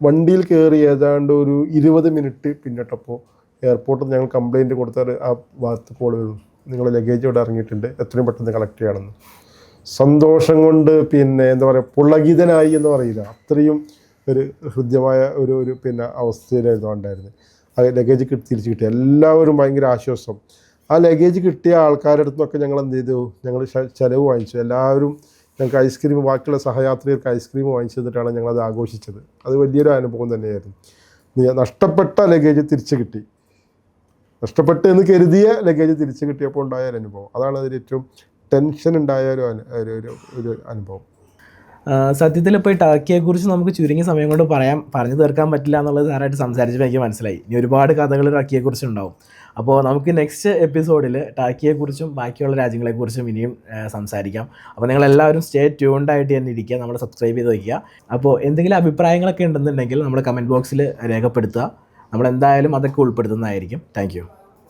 വണ്ടിയിൽ കയറി ഏതാണ്ട് ഒരു ഇരുപത് മിനിറ്റ് പിന്നിട്ടപ്പോൾ എയർപോർട്ടിൽ ഞങ്ങൾ കംപ്ലയിന്റ് കൊടുത്താൽ ആ ഭാഗത്ത് കോൾ വരും. നിങ്ങൾ ലഗേജ് ഇവിടെ ഇറങ്ങിയിട്ടുണ്ട്. എത്രയും പെട്ടെന്ന് കളക്ട് ചെയ്യണമെന്ന്. സന്തോഷം കൊണ്ട് പിന്നെ എന്താ പറയുക പുളകിതനായി എന്ന് പറയില്ല. അത്രയും ഒരു ഹൃദ്യമായ ഒരു ഒരു പിന്നെ അവസ്ഥയിലായിരുന്നു ഉണ്ടായിരുന്നത്. ആ ലഗേജ് കിട്ടി തിരിച്ച് കിട്ടി. എല്ലാവരും ഭയങ്കര ആശ്വാസം. ആ ലഗേജ് കിട്ടിയ ആൾക്കാരുടെ അടുത്തൊക്കെ ഞങ്ങൾ എന്ത് ചെയ്തു? ഞങ്ങൾ ചിലവ് വാങ്ങിച്ചു. എല്ലാവരും ഞങ്ങൾക്ക് ഐസ്ക്രീം ബാക്കിയുള്ള സഹയാത്രികർക്ക് ഐസ്ക്രീം വാങ്ങിച്ചു തന്നിട്ടാണ് ഞങ്ങളത് ആഘോഷിച്ചത്. അത് വലിയൊരു അനുഭവം തന്നെയായിരുന്നു. നഷ്ടപ്പെട്ട ലഗേജ് തിരിച്ചു കിട്ടി. നഷ്ടപ്പെട്ടു എന്ന് കരുതിയ ലഗേജ് തിരിച്ചു കിട്ടിയപ്പോൾ ഉണ്ടായ ഒരു അനുഭവം. അതാണ് അതിൽ ഏറ്റവും ടെൻഷൻ ഉണ്ടായ ഒരു ഒരു ഒരു ഒരു അനുഭവം. സത്യത്തിൽ ഇപ്പോൾ ഈ ടർക്കിയെക്കുറിച്ച് നമുക്ക് ചുരുങ്ങിയ സമയം കൊണ്ട് പറയാൻ പറഞ്ഞു തീർക്കാൻ പറ്റില്ല എന്നുള്ളത് സാറായിട്ട് സംസാരിച്ചപ്പോൾ എനിക്ക് മനസ്സിലായി. ഇനി ഒരുപാട് കഥകൾ ടർക്കിയെക്കുറിച്ച് ഉണ്ടാവും. അപ്പോൾ നമുക്ക് നെക്സ്റ്റ് എപ്പിസോഡിൽ ടർക്കിയെക്കുറിച്ചും ബാക്കിയുള്ള രാജ്യങ്ങളെക്കുറിച്ചും ഇനിയും സംസാരിക്കാം. അപ്പോൾ നിങ്ങൾ എല്ലാവരും സ്റ്റേ ട്യൂൺഡ് ആയിട്ട് തന്നെ ഇരിക്കുക നമ്മൾ സബ്സ്ക്രൈബ് ചെയ്ത് വയ്ക്കുക അപ്പോൾ എന്തെങ്കിലും അഭിപ്രായങ്ങളൊക്കെ ഉണ്ടെന്നുണ്ടെങ്കിൽ നമ്മുടെ കമന്റ് ബോക്സിൽ രേഖപ്പെടുത്തുക. നമ്മൾ എന്തായാലും അതൊക്കെ ഉൾപ്പെടുത്തുന്നതായിരിക്കും. താങ്ക്